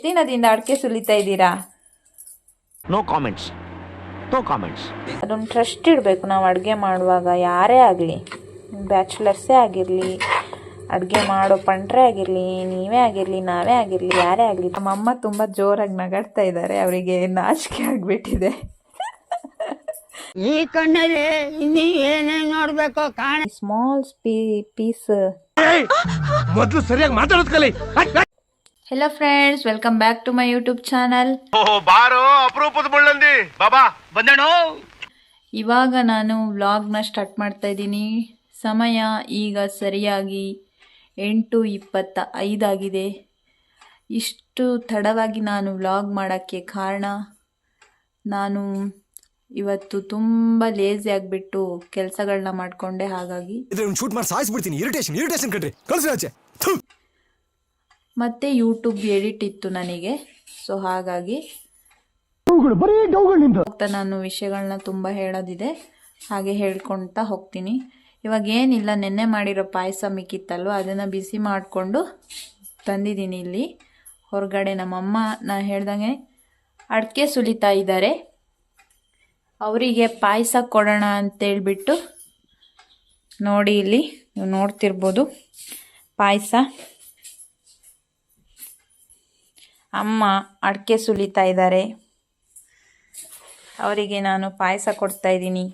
ಎಷ್ಟು ದಿನದಿಂದ ಅಡಿಕೆ ಸುಲಿತಾ ಇದ್ದೀರಾ? ನೋ ಕಾಮೆಂಟ್ಸ್ ನೋ ಕಾಮೆಂಟ್ಸ್ ಅದೊಂದು ಟ್ರಸ್ಟ್ ಇಡಬೇಕು ನಾವು ಅಡುಗೆ ಮಾಡುವಾಗ. ಯಾರೇ ಆಗಲಿ ಬ್ಯಾಚುಲರ್ಸೇ ಆಗಿರಲಿ ಅಡುಗೆ ಮಾಡೋ ಪಂಡ್ರೆ ಆಗಿರಲಿ ನೀವೇ ಆಗಿರಲಿ ನಾವೇ ಆಗಿರಲಿ ಯಾರೇ ಆಗಲಿ. ನಮ್ಮಮ್ಮ ತುಂಬ ಜೋರಾಗಿ ನಗಾಡ್ತಾ ಇದ್ದಾರೆ. ಅವರಿಗೆ ನಾಚಿಕೆ ಆಗಿಬಿಟ್ಟಿದೆ. ಈ ಕಣ್ಣಲ್ಲಿ ಇನ್ನು ಏನೇನ್ ನೋಡ್ಬೇಕು ಕಾಣ ಸ್ಮಾಲ್ ಪೀಸ್ ಮೊದಲು ಸರಿಯಾಗಿ ಮಾತಾಡೋದ್ ಕಲಿ. Hello friends welcome back to my YouTube channel ಓ ಬಾರೋ ಅಪರೂಪದ ಬಳ್ಳಂದಿ ಬಾಬಾ ಬಂದೇಣು ಇವಾಗ ನಾನು ವ್ಲಾಗ್ನ ಸ್ಟಾರ್ಟ್ ಮಾಡ್ತಾ ಇದ್ದೀನಿ. ಸಮಯ ಈಗ ಸರಿಯಾಗಿ ಎಂಟು ಇಪ್ಪತ್ತ ಐದಾಗಿದೆ ಇಷ್ಟು ತಡವಾಗಿ ನಾನು ವ್ಲಾಗ್ ಮಾಡೋಕ್ಕೆ ಕಾರಣ ನಾನು ಇವತ್ತು ತುಂಬ ಲೇಸಿ ಆಗಿಬಿಟ್ಟು ಕೆಲಸಗಳನ್ನ ಮಾಡಿಕೊಂಡೆ ಹಾಗಾಗಿ. ಶೂಟ್ ಮಾಡಿ ಸಾಯಿಸ್ಬಿಡ್ತೀನಿ. ಇರಿಟೇಷನ್ ಇರಿಟೇಷನ್ ಕಣ್ರಿ. ಕಳಿಸಿ. ಮತ್ತು ಯೂಟ್ಯೂಬ್ ಎಡಿಟ್ ಇತ್ತು ನನಗೆ. ಸೊ ಹಾಗಾಗಿ ಹೋಗ್ತಾ ನಾನು ವಿಷಯಗಳನ್ನ ತುಂಬ ಹೇಳೋದಿದೆ. ಹಾಗೆ ಹೇಳ್ಕೊಳ್ತಾ ಹೋಗ್ತೀನಿ. ಇವಾಗ ಏನಿಲ್ಲ ನೆನ್ನೆ ಮಾಡಿರೋ ಪಾಯಸ ಮಿಕ್ಕಿತ್ತಲ್ವ ಅದನ್ನು ಬಿಸಿ ಮಾಡಿಕೊಂಡು ತಂದಿದ್ದೀನಿ ಇಲ್ಲಿ. ಹೊರಗಡೆ ನಮ್ಮಮ್ಮ ನಾ ಹೇಳ್ದಂಗೆ ಅಡಿಕೆ ಸುಲಿತಾ ಇದ್ದಾರೆ. ಅವರಿಗೆ ಪಾಯಸ ಕೊಡೋಣ ಅಂತೇಳ್ಬಿಟ್ಟು ನೋಡಿ ಇಲ್ಲಿ ನೀವು ನೋಡ್ತಿರ್ಬೋದು ಪಾಯಸ. ಅಮ್ಮ ಅಡಿಕೆ ಸುಲಿತಾ ಇದ್ದಾರೆ. ಅವರಿಗೆ ನಾನು ಪಾಯಸ ಕೊಡ್ತಾ ಇದ್ದೀನಿ.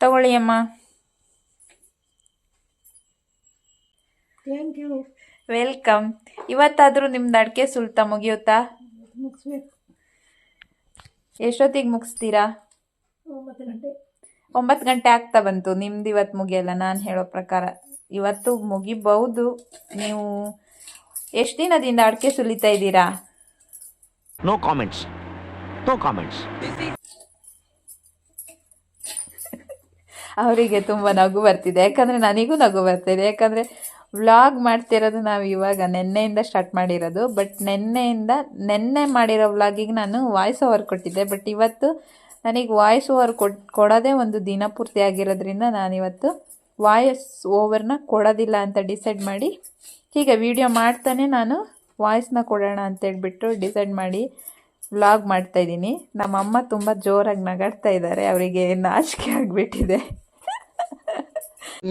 ತಗೊಳ್ಳಿ ಅಮ್ಮ. ವೆಲ್ಕಮ್ ಇವತ್ತಾದರೂ ನಿಮ್ದು ಅಡಿಕೆ ಸುಲ್ತಾ ಮುಗಿಯುತ್ತಾ? ಎಷ್ಟೊತ್ತಿಗೆ ಮುಗಿಸ್ತೀರಾ? ಒಂಬತ್ತು ಗಂಟೆ ಆಗ್ತಾ ಬಂತು. ನಿಮ್ದು ಇವತ್ತು ಮುಗಿಯಲ್ಲ ನಾನು ಹೇಳೋ ಪ್ರಕಾರ. ಇವತ್ತು ಮುಗಿಬಹುದು. ನೀವು ಎಷ್ಟು ದಿನದಿಂದ ಅಡಿಕೆ ಸುಲಿತಾ ಇದ್ದೀರಾ? ನೋ ಕಾಮೆಂಟ್ಸ್ ನೋ ಕಾಮೆಂಟ್ಸ್ ಅವರಿಗೆ ತುಂಬ ನಗು ಬರ್ತಿದೆ. ಯಾಕಂದರೆ ನನಗೂ ನಗು ಬರ್ತಿದೆ. ಯಾಕಂದರೆ ವ್ಲಾಗ್ ಮಾಡ್ತಿರೋದು ನಾವು ಇವಾಗ ನೆನ್ನೆಯಿಂದ ಸ್ಟಾರ್ಟ್ ಮಾಡಿರೋದು. ಬಟ್ ನೆನ್ನೆಯಿಂದ, ನೆನ್ನೆ ಮಾಡಿರೋ ವ್ಲಾಗಿಗೆ ನಾನು ವಾಯ್ಸ್ ಓವರ್ ಕೊಟ್ಟಿದ್ದೆ. ಬಟ್ ಇವತ್ತು ನನಗೆ ವಾಯ್ಸ್ ಓವರ್ ಕೊಟ್ ಕೊಡೋದೇ ಒಂದು ದಿನ ಪೂರ್ತಿ ಆಗಿರೋದ್ರಿಂದ ನಾನಿವತ್ತು ವಾಯ್ಸ್ ಓವರ್ನ ಕೊಡೋದಿಲ್ಲ ಅಂತ ಡಿಸೈಡ್ ಮಾಡಿ ಹೀಗೆ ವಿಡಿಯೋ ಮಾಡ್ತಾನೆ ನಾನು. ವಾಯ್ಸ್ನ ಕೊಡೋಣ ಅಂತೇಳ್ಬಿಟ್ಟು ಡಿಸೈಡ್ ಮಾಡಿ ವ್ಲಾಗ್ ಮಾಡ್ತಾಯಿದ್ದೀನಿ ನಮ್ಮಮ್ಮ ತುಂಬ ಜೋರಾಗಿ ನಗಾಡ್ತಾ ಇದ್ದಾರೆ. ಅವರಿಗೆ ನಾಚಿಕೆ ಆಗಿಬಿಟ್ಟಿದೆ.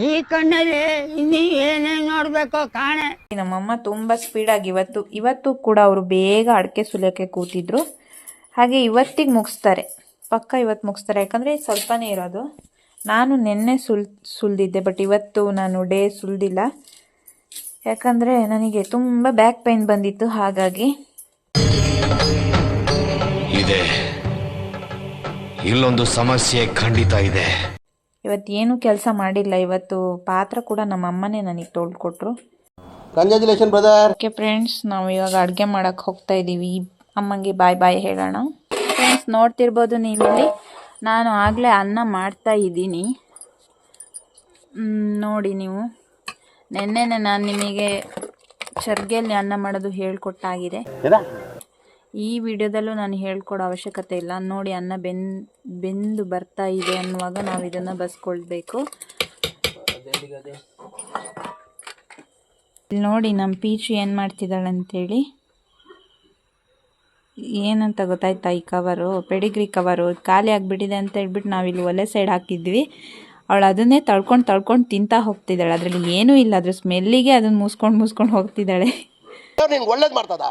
ಈ ಕಣ್ಣಲ್ಲಿ ಇನ್ನೀ ಏನೇನು ನೋಡಬೇಕು ಕಾಣೆ. ನಮ್ಮಮ್ಮ ತುಂಬ ಸ್ಪೀಡಾಗಿ ಇವತ್ತು ಇವತ್ತು ಕೂಡ ಅವರು ಬೇಗ ಅಡಿಕೆ ಸುಲಿಯೋಕ್ಕೆ ಕೂತಿದ್ರು. ಹಾಗೆ ಇವತ್ತಿಗೆ ಮುಗಿಸ್ತಾರೆ. ಪಕ್ಕ ಇವತ್ತು ಮುಗಿಸ್ತಾರೆ. ಯಾಕಂದರೆ ಸ್ವಲ್ಪನೇ ಇರೋದು. ನಾನು ನಿನ್ನೆ ಸುಲ್ ಸುಲ್ದಿದ್ದೆ ಬಟ್ ಇವತ್ತು ನಾನು ಡೇ ಸುಲಿದಿಲ್ಲ. ಯಾಕಂದರೆ ನನಗೆ ತುಂಬ ಬ್ಯಾಕ್ ಪೈನ್ ಬಂದಿತ್ತು ಹಾಗಾಗಿ. ಇದೆ. ಇಲ್ಲೊಂದು ಸಮಸ್ಯೆ ಖಂಡಿತ ಇದೆ. ಇವತ್ತೇನು ಏನೂ ಕೆಲಸ ಮಾಡಿಲ್ಲ ಇವತ್ತು ಪಾತ್ರ ಕೂಡ ನಮ್ಮ ಅಮ್ಮನೇ ನನಗೆ ತೊಳ್ಕೊಟ್ರು. ಕಂಗ್ರ್ಯಾಚುಲೇಷನ್ ಬ್ರದರ್ ಓಕೆ ಫ್ರೆಂಡ್ಸ್ ನಾವು ಇವಾಗ ಅಡುಗೆ ಮಾಡಕ್ಕೆ ಹೋಗ್ತಾ ಇದ್ದೀವಿ ಅಮ್ಮಂಗೆ ಬಾಯ್ ಬಾಯ್ ಹೇಳೋಣ. ಫ್ರೆಂಡ್ಸ್ ನೋಡ್ತಿರ್ಬೋದು ನೀವಿಲ್ಲಿ. ನಾನು ಆಗಲೇ ಅನ್ನ ಮಾಡ್ತಾ ಇದ್ದೀನಿ. ನೋಡಿ ನೀವು. ನೆನ್ನೆನೆ ನಾನು ನಿಮಗೆ ಚರ್ಗೆಯಲ್ಲಿ ಅನ್ನ ಮಾಡೋದು ಹೇಳ್ಕೊಟ್ಟಾಗಿದೆ. ಈ ವಿಡಿಯೋದಲ್ಲೂ ನಾನು ಹೇಳ್ಕೊಡೋ ಅವಶ್ಯಕತೆ ಇಲ್ಲ. ನೋಡಿ ಅನ್ನ ಬೆನ್ ಬೆಂದು ಬರ್ತಾ ಇದೆ ಅನ್ನುವಾಗ ನಾವು ಇದನ್ನು ಬಸ್ಕೊಳ್ಬೇಕು. ನೋಡಿ ನಮ್ಮ ಪೀಚು ಏನು ಮಾಡ್ತಿದ್ದಾಳೆ ಅಂತೇಳಿ ಏನಂತ ಗೊತ್ತಾಯ್ತಾ ಈ ಕವರು ಪೆಡಿಗ್ರಿ ಕವರು ಖಾಲಿ ಆಗಿಬಿಟ್ಟಿದೆ ಅಂತ ಹೇಳ್ಬಿಟ್ಟು ನಾವಿಲ್ಲಿ ಒಲೆ ಸೈಡ್ ಹಾಕಿದ್ವಿ. ಅವಳು ಅದನ್ನೇ ತಳ್ಕೊಂಡು ತಳ್ಕೊಂಡು ತಿಂತಾ ಹೋಗ್ತಿದ್ದಾಳೆ. ಅದರಲ್ಲಿ ಏನೂ ಇಲ್ಲ. ಅದ್ರ ಸ್ಮೆಲ್ಲಿಗೆ ಅದನ್ನು ಮೂಸ್ಕೊಂಡು ಮೂಸ್ಕೊಂಡು ಹೋಗ್ತಿದ್ದಾಳೆ. ನಿಂಗೆ ಒಳ್ಳೇದು ಮಾಡ್ತದ?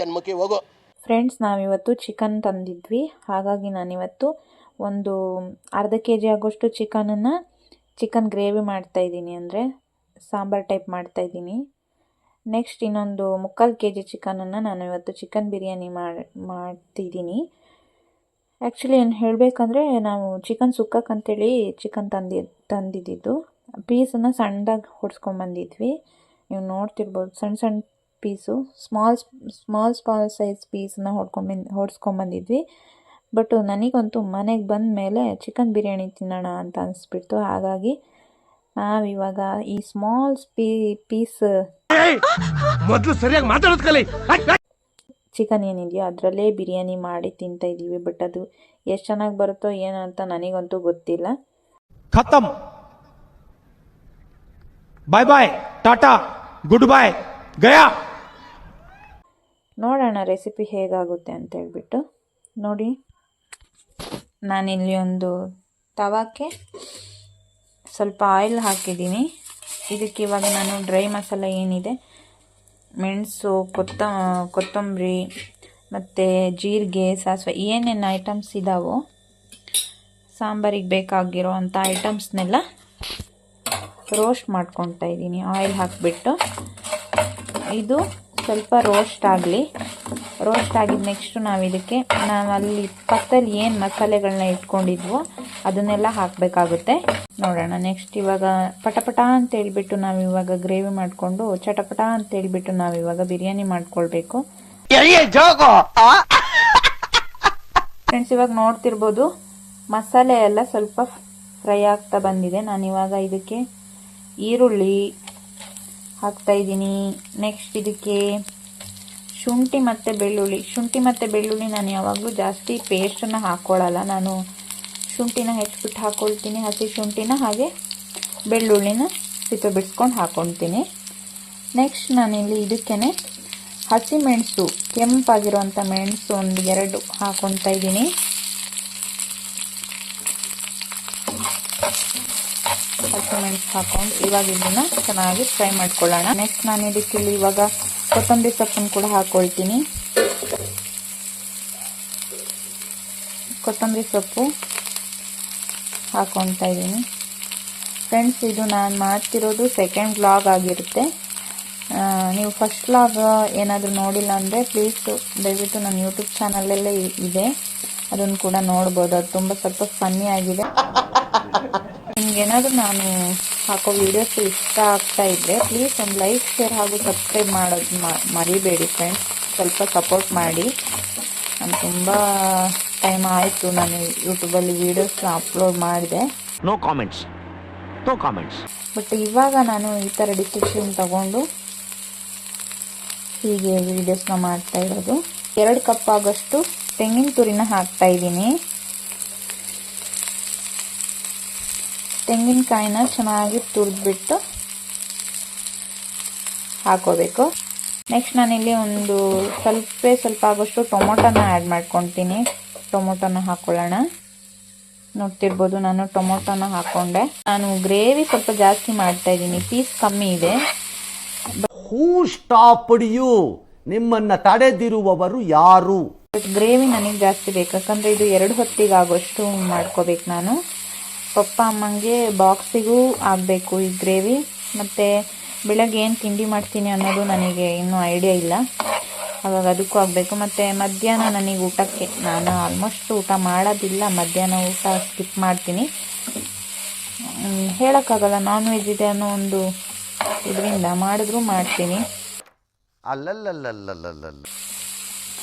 ಜನ್ಮಕ್ಕೆ ಹೋಗು. ಫ್ರೆಂಡ್ಸ್ ನಾವಿವತ್ತು ಚಿಕನ್ ತಂದಿದ್ವಿ. ಹಾಗಾಗಿ ನಾನಿವತ್ತು ಒಂದು ಅರ್ಧ ಕೆ ಜಿ ಆಗೋಷ್ಟು ಚಿಕನನ್ನು ಚಿಕನ್ ಗ್ರೇವಿ ಮಾಡ್ತಾಯಿದ್ದೀನಿ ಅಂದರೆ ಸಾಂಬಾರ್ ಟೈಪ್ ಮಾಡ್ತಾಯಿದ್ದೀನಿ ನೆಕ್ಸ್ಟ್ ಇನ್ನೊಂದು ಮುಕ್ಕಾಲು ಕೆ ಜಿ ಚಿಕನನ್ನು ನಾನು ಇವತ್ತು ಚಿಕನ್ ಬಿರಿಯಾನಿ ಮಾಡಿ ಮಾಡ್ತಿದ್ದೀನಿ. ಆ್ಯಕ್ಚುಲಿ ಏನು ಹೇಳಬೇಕಂದ್ರೆ ನಾವು ಚಿಕನ್ ಸುಕ್ಕಕ್ಕಂತೇಳಿ ಚಿಕನ್ ತಂದಿ, ತಂದಿದ್ದಿದ್ದು. ಪೀಸನ್ನು ಸಣ್ಣದಾಗಿ ಹೊಡ್ಸ್ಕೊಂಬಂದಿದ್ವಿ ನೀವು ನೋಡ್ತಿರ್ಬೋದು ಸಣ್ಣ ಸಣ್ಣ piece small small small size ಪೀಸನ್ನ ಹೊಡ್ಕೊಂಬಂದು ಹೊಡ್ಸ್ಕೊಂಬಂದಿದ್ವಿ ಬಟ್ ನನಗಂತೂ ಮನೆಗೆ ಬಂದ ಮೇಲೆ ಚಿಕನ್ ಬಿರಿಯಾನಿ ತಿನ್ನೋಣ ಅಂತ ಅನಿಸ್ಬಿಡ್ತು. ಹಾಗಾಗಿ ನಾವಿವಾಗ ಈ ಸ್ಮಾಲ್ ಪೀಸ್ ಮೊದಲು ಸರಿಯಾಗಿ ಮಾತಾಡೋದು ಕಲಿ. ಚಿಕನ್ ಏನಿದೆಯೋ ಅದರಲ್ಲೇ ಬಿರಿಯಾನಿ ಮಾಡಿ ತಿಂತಾ ಇದ್ದೀವಿ ಬಟ್ ಅದು ಎಷ್ಟು ಚೆನ್ನಾಗಿ ಬರುತ್ತೋ ಏನೋ ಅಂತ ನನಗಂತೂ ಗೊತ್ತಿಲ್ಲ. ಖತಮ್ ಬಾಯ್ ಬಾಯ್ ಟಾಟಾ ಗುಡ್ ಬಾಯ್ ಗಯಾ. ನೋಡೋಣ ರೆಸಿಪಿ ಹೇಗಾಗುತ್ತೆ ಅಂತ ಹೇಳ್ಬಿಟ್ಟು. ನೋಡಿ ನಾನಿಲ್ಲಿ ಒಂದು ತವಾಕ್ಕೆ ಸ್ವಲ್ಪ ಆಯಿಲ್ ಹಾಕಿದ್ದೀನಿ. ಇದಕ್ಕೆ ಇವಾಗ ನಾನು ಡ್ರೈ ಮಸಾಲ ಏನಿದೆ ಮೆಣಸು, ಕೊತ್ತ, ಕೊತ್ತಂಬರಿ, ಮತ್ತು ಜೀರಿಗೆ, ಸಾಸಿವೆ, ಏನೇನು ಐಟಮ್ಸ್ ಇದ್ದಾವೋ ಸಾಂಬಾರಿಗೆ ಬೇಕಾಗಿರೋ ಅಂಥ ಐಟಮ್ಸ್ನೆಲ್ಲ ರೋಸ್ಟ್ ಮಾಡ್ಕೊತಾ ಇದ್ದೀನಿ ಆಯಿಲ್ ಹಾಕಿಬಿಟ್ಟು. ಇದು ಸ್ವಲ್ಪ ರೋಸ್ಟ್ ಆಗಲಿ. ರೋಸ್ಟ್ ಆಗಿದ ನೆಕ್ಸ್ಟು ನಾವು ಇದಕ್ಕೆ ನಾನು ಅಲ್ಲಿ ಪಕ್ಕದಲ್ಲಿ ಏನು ಮಸಾಲೆಗಳನ್ನ ಇಟ್ಕೊಂಡಿದ್ವೋ ಅದನ್ನೆಲ್ಲ ಹಾಕಬೇಕಾಗುತ್ತೆ. ನೋಡೋಣ ನೆಕ್ಸ್ಟ್ ಇವಾಗ ಪಟಪಟ ಅಂತ ಹೇಳಿಬಿಟ್ಟು ನಾವು ಇವಾಗ ಗ್ರೇವಿ ಮಾಡಿಕೊಂಡು ಚಟಪಟ ಅಂತ ಹೇಳಿಬಿಟ್ಟು ನಾವು ಇವಾಗ ಬಿರಿಯಾನಿ ಮಾಡ್ಕೊಳ್ಬೇಕು. ಫ್ರೆಂಡ್ಸ್ ಇವಾಗ ನೋಡ್ತಿರ್ಬೋದು ಮಸಾಲೆ ಎಲ್ಲ ಸ್ವಲ್ಪ ಫ್ರೈ ಆಗ್ತಾ ಬಂದಿದೆ. ನಾನಿವಾಗ ಇದಕ್ಕೆ ಈರುಳ್ಳಿ ಹಾಕ್ತಾ ಇದ್ದೀನಿ. ನೆಕ್ಸ್ಟ್ ಇದಕ್ಕೆ ಶುಂಠಿ ಮತ್ತು ಬೆಳ್ಳುಳ್ಳಿ. ಶುಂಠಿ ಮತ್ತು ಬೆಳ್ಳುಳ್ಳಿ ನಾನು ಯಾವಾಗಲೂ ಜಾಸ್ತಿ ಪೇಸ್ಟನ್ನು ಹಾಕ್ಕೊಳ್ಳಲ್ಲ ನಾನು ಶುಂಠಿನ ಹೆಚ್ಚಿಬಿಟ್ಟು ಹಾಕ್ಕೊಳ್ತೀನಿ ಹಸಿ ಶುಂಠಿನ ಹಾಗೆ ಬೆಳ್ಳುಳ್ಳಿನ ಸಿಪ್ಪೆ ಬಿಡಿಸ್ಕೊಂಡು ಹಾಕ್ಕೊಳ್ತೀನಿ ನೆಕ್ಸ್ಟ್ ನಾನಿಲ್ಲಿ ಇದಕ್ಕೇ ಹಸಿ ಮೆಣಸು ಕೆಂಪಾಗಿರುವಂಥ ಮೆಣಸು ಒಂದು ಎರಡು ಹಾಕ್ಕೊಳ್ತಾ ಇದ್ದೀನಿ. ಹಸಿಮೆಣಸು ಹಾಕೊಂಡು ಇವಾಗ ಇದನ್ನ ಚೆನ್ನಾಗಿ ಫ್ರೈ ಮಾಡ್ಕೊಳ್ಳೋಣ. ನೆಕ್ಸ್ಟ್ ನಾನು ಇದಕ್ಕೆ ಇಲ್ಲಿ ಇವಾಗ ಕೊತ್ತಂಬರಿ ಸೊಪ್ಪನ್ನು ಕೂಡ ಹಾಕೊಳ್ತೀನಿ. ಕೊತ್ತಂಬರಿ ಸೊಪ್ಪು ಹಾಕೊತಾ ಇದ್ದೀನಿ. ಫ್ರೆಂಡ್ಸ್ ಇದು ನಾನು ಮಾಡ್ತಿರೋದು ಸೆಕೆಂಡ್ ವ್ಲಾಗ್ ಆಗಿರುತ್ತೆ. ನೀವು ಫಸ್ಟ್ ವ್ಲಾಗ್ ಏನಾದರೂ ನೋಡಿಲ್ಲ ಅಂದರೆ ಪ್ಲೀಸ್ ದಯವಿಟ್ಟು ನನ್ನ ಯೂಟ್ಯೂಬ್ ಚಾನಲಲ್ಲೇ ಇದೆ. ಅದನ್ನು ಕೂಡ ನೋಡ್ಬೋದು. ಅದು ತುಂಬ ಸ್ವಲ್ಪ ಫನ್ನಿ ಆಗಿದೆ. ನಿಮ್ಗೇನಾದರೂ ನಾನು ಹಾಕೋ ವಿಡಿಯೋಸ್ ಇಷ್ಟ ಆಗ್ತಾ ಇದ್ದರೆ ಪ್ಲೀಸ್ ಒಂದು ಲೈಕ್ ಶೇರ್ ಹಾಗೂ ಸಬ್ಸ್ಕ್ರೈಬ್ ಮಾಡೋದು ಮರಿಬೇಡಿ ಫ್ರೆಂಡ್ಸ್ ಸ್ವಲ್ಪ ಸಪೋರ್ಟ್ ಮಾಡಿ. ನಾನು ತುಂಬ ಟೈಮ್ ಆಯಿತು ನಾನು ಯೂಟ್ಯೂಬಲ್ಲಿ ವೀಡಿಯೋಸ್ನ ಅಪ್ಲೋಡ್ ಮಾಡಿದೆ. No comments no comments but ಇವಾಗ ನಾನು ಈ ಥರ ಡಿಸಿಷನ್ ತಗೊಂಡು ಹೀಗೆ ವೀಡಿಯೋಸ್ನ ಮಾಡ್ತಾ ಇರೋದು. ಎರಡು ಕಪ್ ಆಗೋಷ್ಟು ತೆಂಗಿನ ತುರಿನ ಹಾಕ್ತಾ ಇದ್ದೀನಿ. ತೆಂಗಿನಕಾಯಿನ ಚೆನ್ನಾಗಿ ತುರಿದ್ಬಿಟ್ಟು ಹಾಕೋಬೇಕು. ನೆಕ್ಸ್ಟ್ ನಾನಿಲ್ಲಿ ಒಂದು ಸ್ವಲ್ಪ ಸ್ವಲ್ಪ ಆಗೋಷ್ಟು ಟೊಮೊಟೊನ ಆ್ಯಡ್ ಮಾಡ್ಕೊತೀನಿ ಟೊಮೊಟೊನ ಹಾಕ್ಕೊಳ್ಳೋಣ ನೋಡ್ತಿರ್ಬೋದು ನಾನು ಟೊಮೊಟೊನ ಹಾಕ್ಕೊಂಡೆ ನಾನು ಗ್ರೇವಿ ಸ್ವಲ್ಪ ಜಾಸ್ತಿ ಮಾಡ್ತಾ ಇದ್ದೀನಿ. ಪೀಸ್ ಕಮ್ಮಿ ಇದೆ. ಹೂ ಸ್ಟಾಪ್ ಯು ನಿಮ್ಮನ್ನ ತಡೆದಿರುವವರು ಯಾರು? ಬಟ್ ಗ್ರೇವಿ ನನಗೆ ಜಾಸ್ತಿ ಬೇಕು. ಯಾಕಂದರೆ ಇದು ಎರಡು ಹೊತ್ತಿಗೆ ಆಗೋಷ್ಟು ಮಾಡ್ಕೋಬೇಕು ನಾನು. ಪಪ್ಪ ಅಮ್ಮಂಗೆ ಬಾಕ್ಸಿಗೂ ಆಗಬೇಕು ಈ ಗ್ರೇವಿ. ಮತ್ತು ಬೆಳಗ್ಗೆ ಏನು ತಿಂಡಿ ಮಾಡ್ತೀನಿ ಅನ್ನೋದು ನನಗೆ ಇನ್ನೂ ಐಡಿಯಾ ಇಲ್ಲ. ಅವಾಗ ಅದಕ್ಕೂ ಆಗಬೇಕು. ಮತ್ತು ಮಧ್ಯಾಹ್ನ ನನಗೆ ಊಟಕ್ಕೆ ನಾನು ಆಲ್ಮೋಸ್ಟ್ ಊಟ ಮಾಡೋದಿಲ್ಲ. ಮಧ್ಯಾಹ್ನ ಊಟ ಸ್ಕಿಪ್ ಮಾಡ್ತೀನಿ. ಹೇಳೋಕ್ಕಾಗಲ್ಲ. ನಾನ್ ವೆಜ್ ಇದೆ ಅನ್ನೋ ಒಂದು ಇದರಿಂದ ಮಾಡಿದ್ರೂ ಮಾಡ್ತೀನಿ. ಅಲ್ಲಲ್ಲಲ್ಲಲ್ಲಲ್ಲಲ್ಲ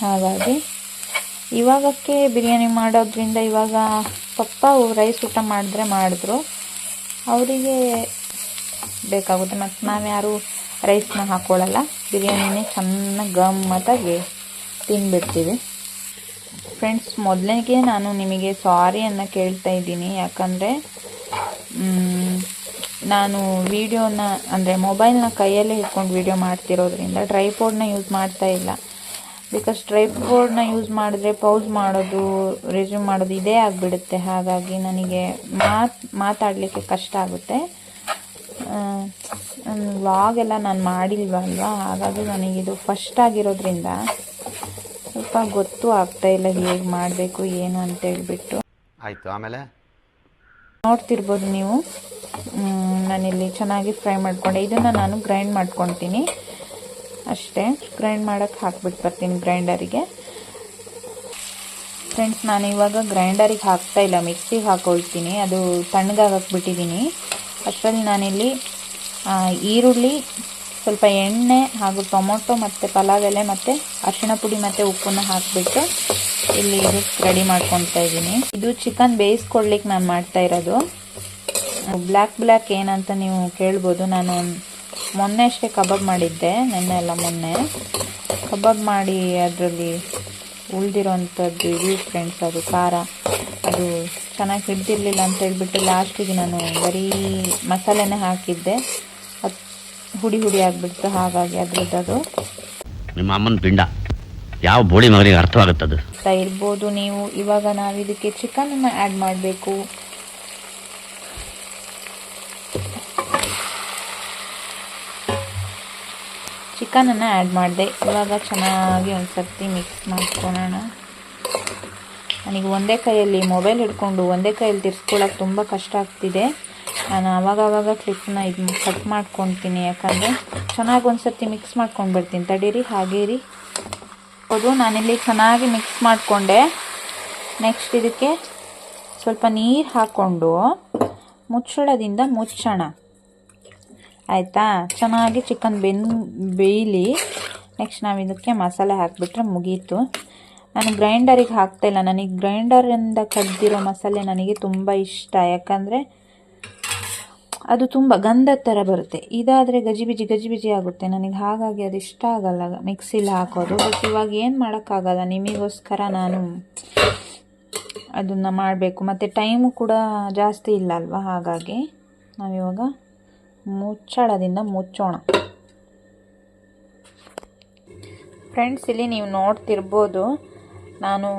ಹಾಗಾಗಿ ಇವಾಗಕ್ಕೆ ಬಿರಿಯಾನಿ ಮಾಡೋದ್ರಿಂದ ಇವಾಗ ಪಪ್ಪ ರೈಸ್ ಊಟ ಮಾಡಿದ್ರೆ ಮಾಡಿದ್ರು. ಅವರಿಗೆ ಬೇಕಾಗುತ್ತೆ, ಮತ್ತು ನಾವು ಯಾರು ರೈಸ್ನ ಹಾಕ್ಕೊಳ್ಳಲ್ಲ ಬಿರಿಯಾನಿನೇ ಚೆನ್ನಾಗಿ ಗಮ್ಮತ್ತಾಗಿ ತಿನ್ಬಿಡ್ತೀವಿ. ಫ್ರೆಂಡ್ಸ್ ಮೊದಲಿಗೆ ನಾನು ನಿಮಗೆ ಸಾರಿಯನ್ನು ಕೇಳ್ತಾ ಇದ್ದೀನಿ. ಯಾಕಂದರೆ ನಾನು ವೀಡಿಯೋನ ಅಂದರೆ ಮೊಬೈಲ್ನ ಕೈಯಲ್ಲೇ ಇಟ್ಕೊಂಡು ವೀಡಿಯೋ ಮಾಡ್ತಿರೋದ್ರಿಂದ ಟ್ರೈಪೋರ್ಡ್ನ ಯೂಸ್ ಮಾಡ್ತಾ ಇಲ್ಲ. ಬಿಕಾಸ್ ಟ್ರೈಪೋರ್ಡ್ನ ಯೂಸ್ ಮಾಡಿದ್ರೆ ಪೌಸ್ ಮಾಡೋದು ರೆಸ್ಯೂಮ್ ಮಾಡೋದು ಇದೇ ಆಗಿಬಿಡುತ್ತೆ. ಹಾಗಾಗಿ ನನಗೆ ಮಾತು ಮಾತಾಡಲಿಕ್ಕೆ ಕಷ್ಟ ಆಗುತ್ತೆ. ವ್ಲಾಗ್ ಎಲ್ಲ ನಾನು ಮಾಡಿಲ್ವಲ್ವಾ ಹಾಗಾಗಿ ನನಗಿದು ಫಸ್ಟ್ ಆಗಿರೋದ್ರಿಂದ ಸ್ವಲ್ಪ ಗೊತ್ತು ಆಗ್ತಾ ಇಲ್ಲ ಹೇಗೆ ಮಾಡಬೇಕು ಏನು ಅಂತ ಹೇಳ್ಬಿಟ್ಟು. ಆಯ್ತು ಆಮೇಲೆ? ನೋಡ್ತಿರ್ಬೋದು ನೀವು. ನಾನಿಲ್ಲಿ ಚೆನ್ನಾಗಿ ಫ್ರೈ ಮಾಡಿಕೊಂಡೆ. ಇದನ್ನು ನಾನು ಗ್ರೈಂಡ್ ಮಾಡ್ಕೊತೀನಿ. ಅಷ್ಟೇ. ಗ್ರೈಂಡ್ ಮಾಡೋಕ್ಕೆ ಹಾಕ್ಬಿಟ್ಟು ಬರ್ತೀನಿ ಗ್ರೈಂಡರಿಗೆ. ಫ್ರೆಂಡ್ಸ್ ನಾನು ಇವಾಗ ಗ್ರೈಂಡರಿಗೆ ಹಾಕ್ತಾ ಇಲ್ಲ. ಮಿಕ್ಸಿಗೆ ಹಾಕೊಳ್ತೀನಿ. ಅದು ಬಿಟ್ಟಿದ್ದೀನಿ ಅಷ್ಟರಲ್ಲಿ ನಾನಿಲ್ಲಿ ಈರುಳ್ಳಿ, ಸ್ವಲ್ಪ ಎಣ್ಣೆ ಹಾಗೂ ಟೊಮೊಟೊ ಮತ್ತು ಪಲಾವ್ ಎಲೆ ಮತ್ತು ಅರಿಶಿಣ ಪುಡಿ ಮತ್ತು ಉಪ್ಪನ್ನು ಹಾಕಿಬಿಟ್ಟು ಇಲ್ಲಿ ಇದು ರೆಡಿ ಮಾಡ್ಕೊತಾ ಇದ್ದೀನಿ ಇದು ಚಿಕನ್ ಬೇಯಿಸ್ಕೊಡ್ಲಿಕ್ಕೆ ನಾನು ಮಾಡ್ತಾ ಇರೋದು. ಬ್ಲ್ಯಾಕ್ ಬ್ಲ್ಯಾಕ್ ಏನಂತ ನೀವು ಕೇಳ್ಬೋದು. ನಾನು ಮೊನ್ನೆ ಅಷ್ಟೇ ಕಬಾಬ್ ಮಾಡಿದ್ದೆ ನೆನ್ನೆ ಎಲ್ಲ ಮೊನ್ನೆ. ಕಬಾಬ್ ಮಾಡಿ ಅದರಲ್ಲಿ ಉಳಿದಿರೋವಂಥದ್ದು ಇದು ಫ್ರೆಂಡ್ಸ್ ಅದು ಖಾರ. ಅದು ಚೆನ್ನಾಗಿ ಹಿಡ್ದಿರಲಿಲ್ಲ ಅಂತ ಹೇಳ್ಬಿಟ್ಟು ಲಾಸ್ಟಿಗೆ ನಾನು ಬರೀ ಮಸಾಲೆನೇ ಹಾಕಿದ್ದೆ. ಅದು ಹುಡಿ ಹುಡಿ ಆಗಿಬಿಡ್ತು ಹಾಗಾಗಿ ಅದ್ರದ್ದು ಅದು ನಿಮ್ಮ ಅಮ್ಮನ ಪಿಂಡ. ಯಾವ ಬೋಳಿ ಮಗನಿಗೆ ಅರ್ಥವಾಗುತ್ತದೆ? ಇರ್ಬೋದು ನೀವು. ಇವಾಗ ನಾವು ಇದಕ್ಕೆ ಚಿಕನನ್ನು ಆ್ಯಡ್ ಮಾಡಬೇಕು. ಚಿಕನನ್ನು ಆ್ಯಡ್ ಮಾಡಿದೆ. ಇವಾಗ ಚೆನ್ನಾಗಿ ಒಂದು ಸರ್ತಿ ಮಿಕ್ಸ್ ಮಾಡ್ಕೊಳ್ಳೋಣ ನನಗೆ ಒಂದೇ ಕೈಯಲ್ಲಿ ಮೊಬೈಲ್ ಹಿಡ್ಕೊಂಡು ಒಂದೇ ಕೈಯಲ್ಲಿ ತಿರ್ಸ್ಕೊಳ್ಳೋಕೆ ತುಂಬ ಕಷ್ಟ ಆಗ್ತಿದೆ. ನಾನು ಆವಾಗವಾಗ ಕ್ಲಿಪ್ನ ಇದು ಕಟ್ ಮಾಡ್ಕೊತೀನಿ. ಯಾಕಂದರೆ ಚೆನ್ನಾಗಿ ಒಂದು ಸರ್ತಿ ಮಿಕ್ಸ್ ಮಾಡ್ಕೊಂಡು ಬರ್ತೀನಿ ತಡೀರಿ ಹಾಗೇ ರೀ ಹೌದು, ನಾನಿಲ್ಲಿ ಚೆನ್ನಾಗಿ ಮಿಕ್ಸ್ ಮಾಡಿಕೊಂಡೆ. ನೆಕ್ಸ್ಟ್ ಇದಕ್ಕೆ ಸ್ವಲ್ಪ ನೀರು ಹಾಕ್ಕೊಂಡು ಮುಚ್ಚಳದಿಂದ ಮುಚ್ಚೋಣ. ಆಯಿತಾ? ಚೆನ್ನಾಗಿ ಚಿಕನ್ ಬೆನ್, ಬೇಯಲಿ. ನೆಕ್ಸ್ಟ್ ನಾವು ಇದಕ್ಕೆ ಮಸಾಲೆ ಹಾಕಿಬಿಟ್ರೆ ಮುಗೀತು. ನಾನು ಗ್ರೈಂಡರಿಗೆ ಹಾಕ್ತಾಯಿಲ್ಲ ನನಗೆ ಗ್ರೈಂಡರಿಂದ ಕದ್ದಿರೋ ಮಸಾಲೆ ನನಗೆ ತುಂಬ ಇಷ್ಟ. ಯಾಕಂದರೆ ಅದು ತುಂಬ ಗಂಧದ ಥರ ಬರುತ್ತೆ. ಇದಾದರೆ ಗಜಿಬಿಜಿ ಗಜಿಬಿಜಿ ಆಗುತ್ತೆ. ನನಗೆ ಹಾಗಾಗಿ ಅದು ಇಷ್ಟ ಆಗಲ್ಲ. ಮಿಕ್ಸಿಲಿ ಹಾಕೋದು. ಬಟ್ ಇವಾಗ ಏನು ಮಾಡೋಕ್ಕಾಗಲ್ಲ. ನಿಮಗೋಸ್ಕರ ನಾನು ಅದನ್ನು ಮಾಡಬೇಕು. ಮತ್ತು ಟೈಮು ಕೂಡ ಜಾಸ್ತಿ ಇಲ್ಲ ಅಲ್ವಾ? ಹಾಗಾಗಿ ನಾವಿವಾಗ ಮುಚ್ಚಳದಿಂದ ಮುಚ್ಚೋಣ. ಫ್ರೆಂಡ್ಸ್ ಇಲ್ಲಿ ನೀವು ನೋಡ್ತಿರ್ಬೋದು, ನಾನು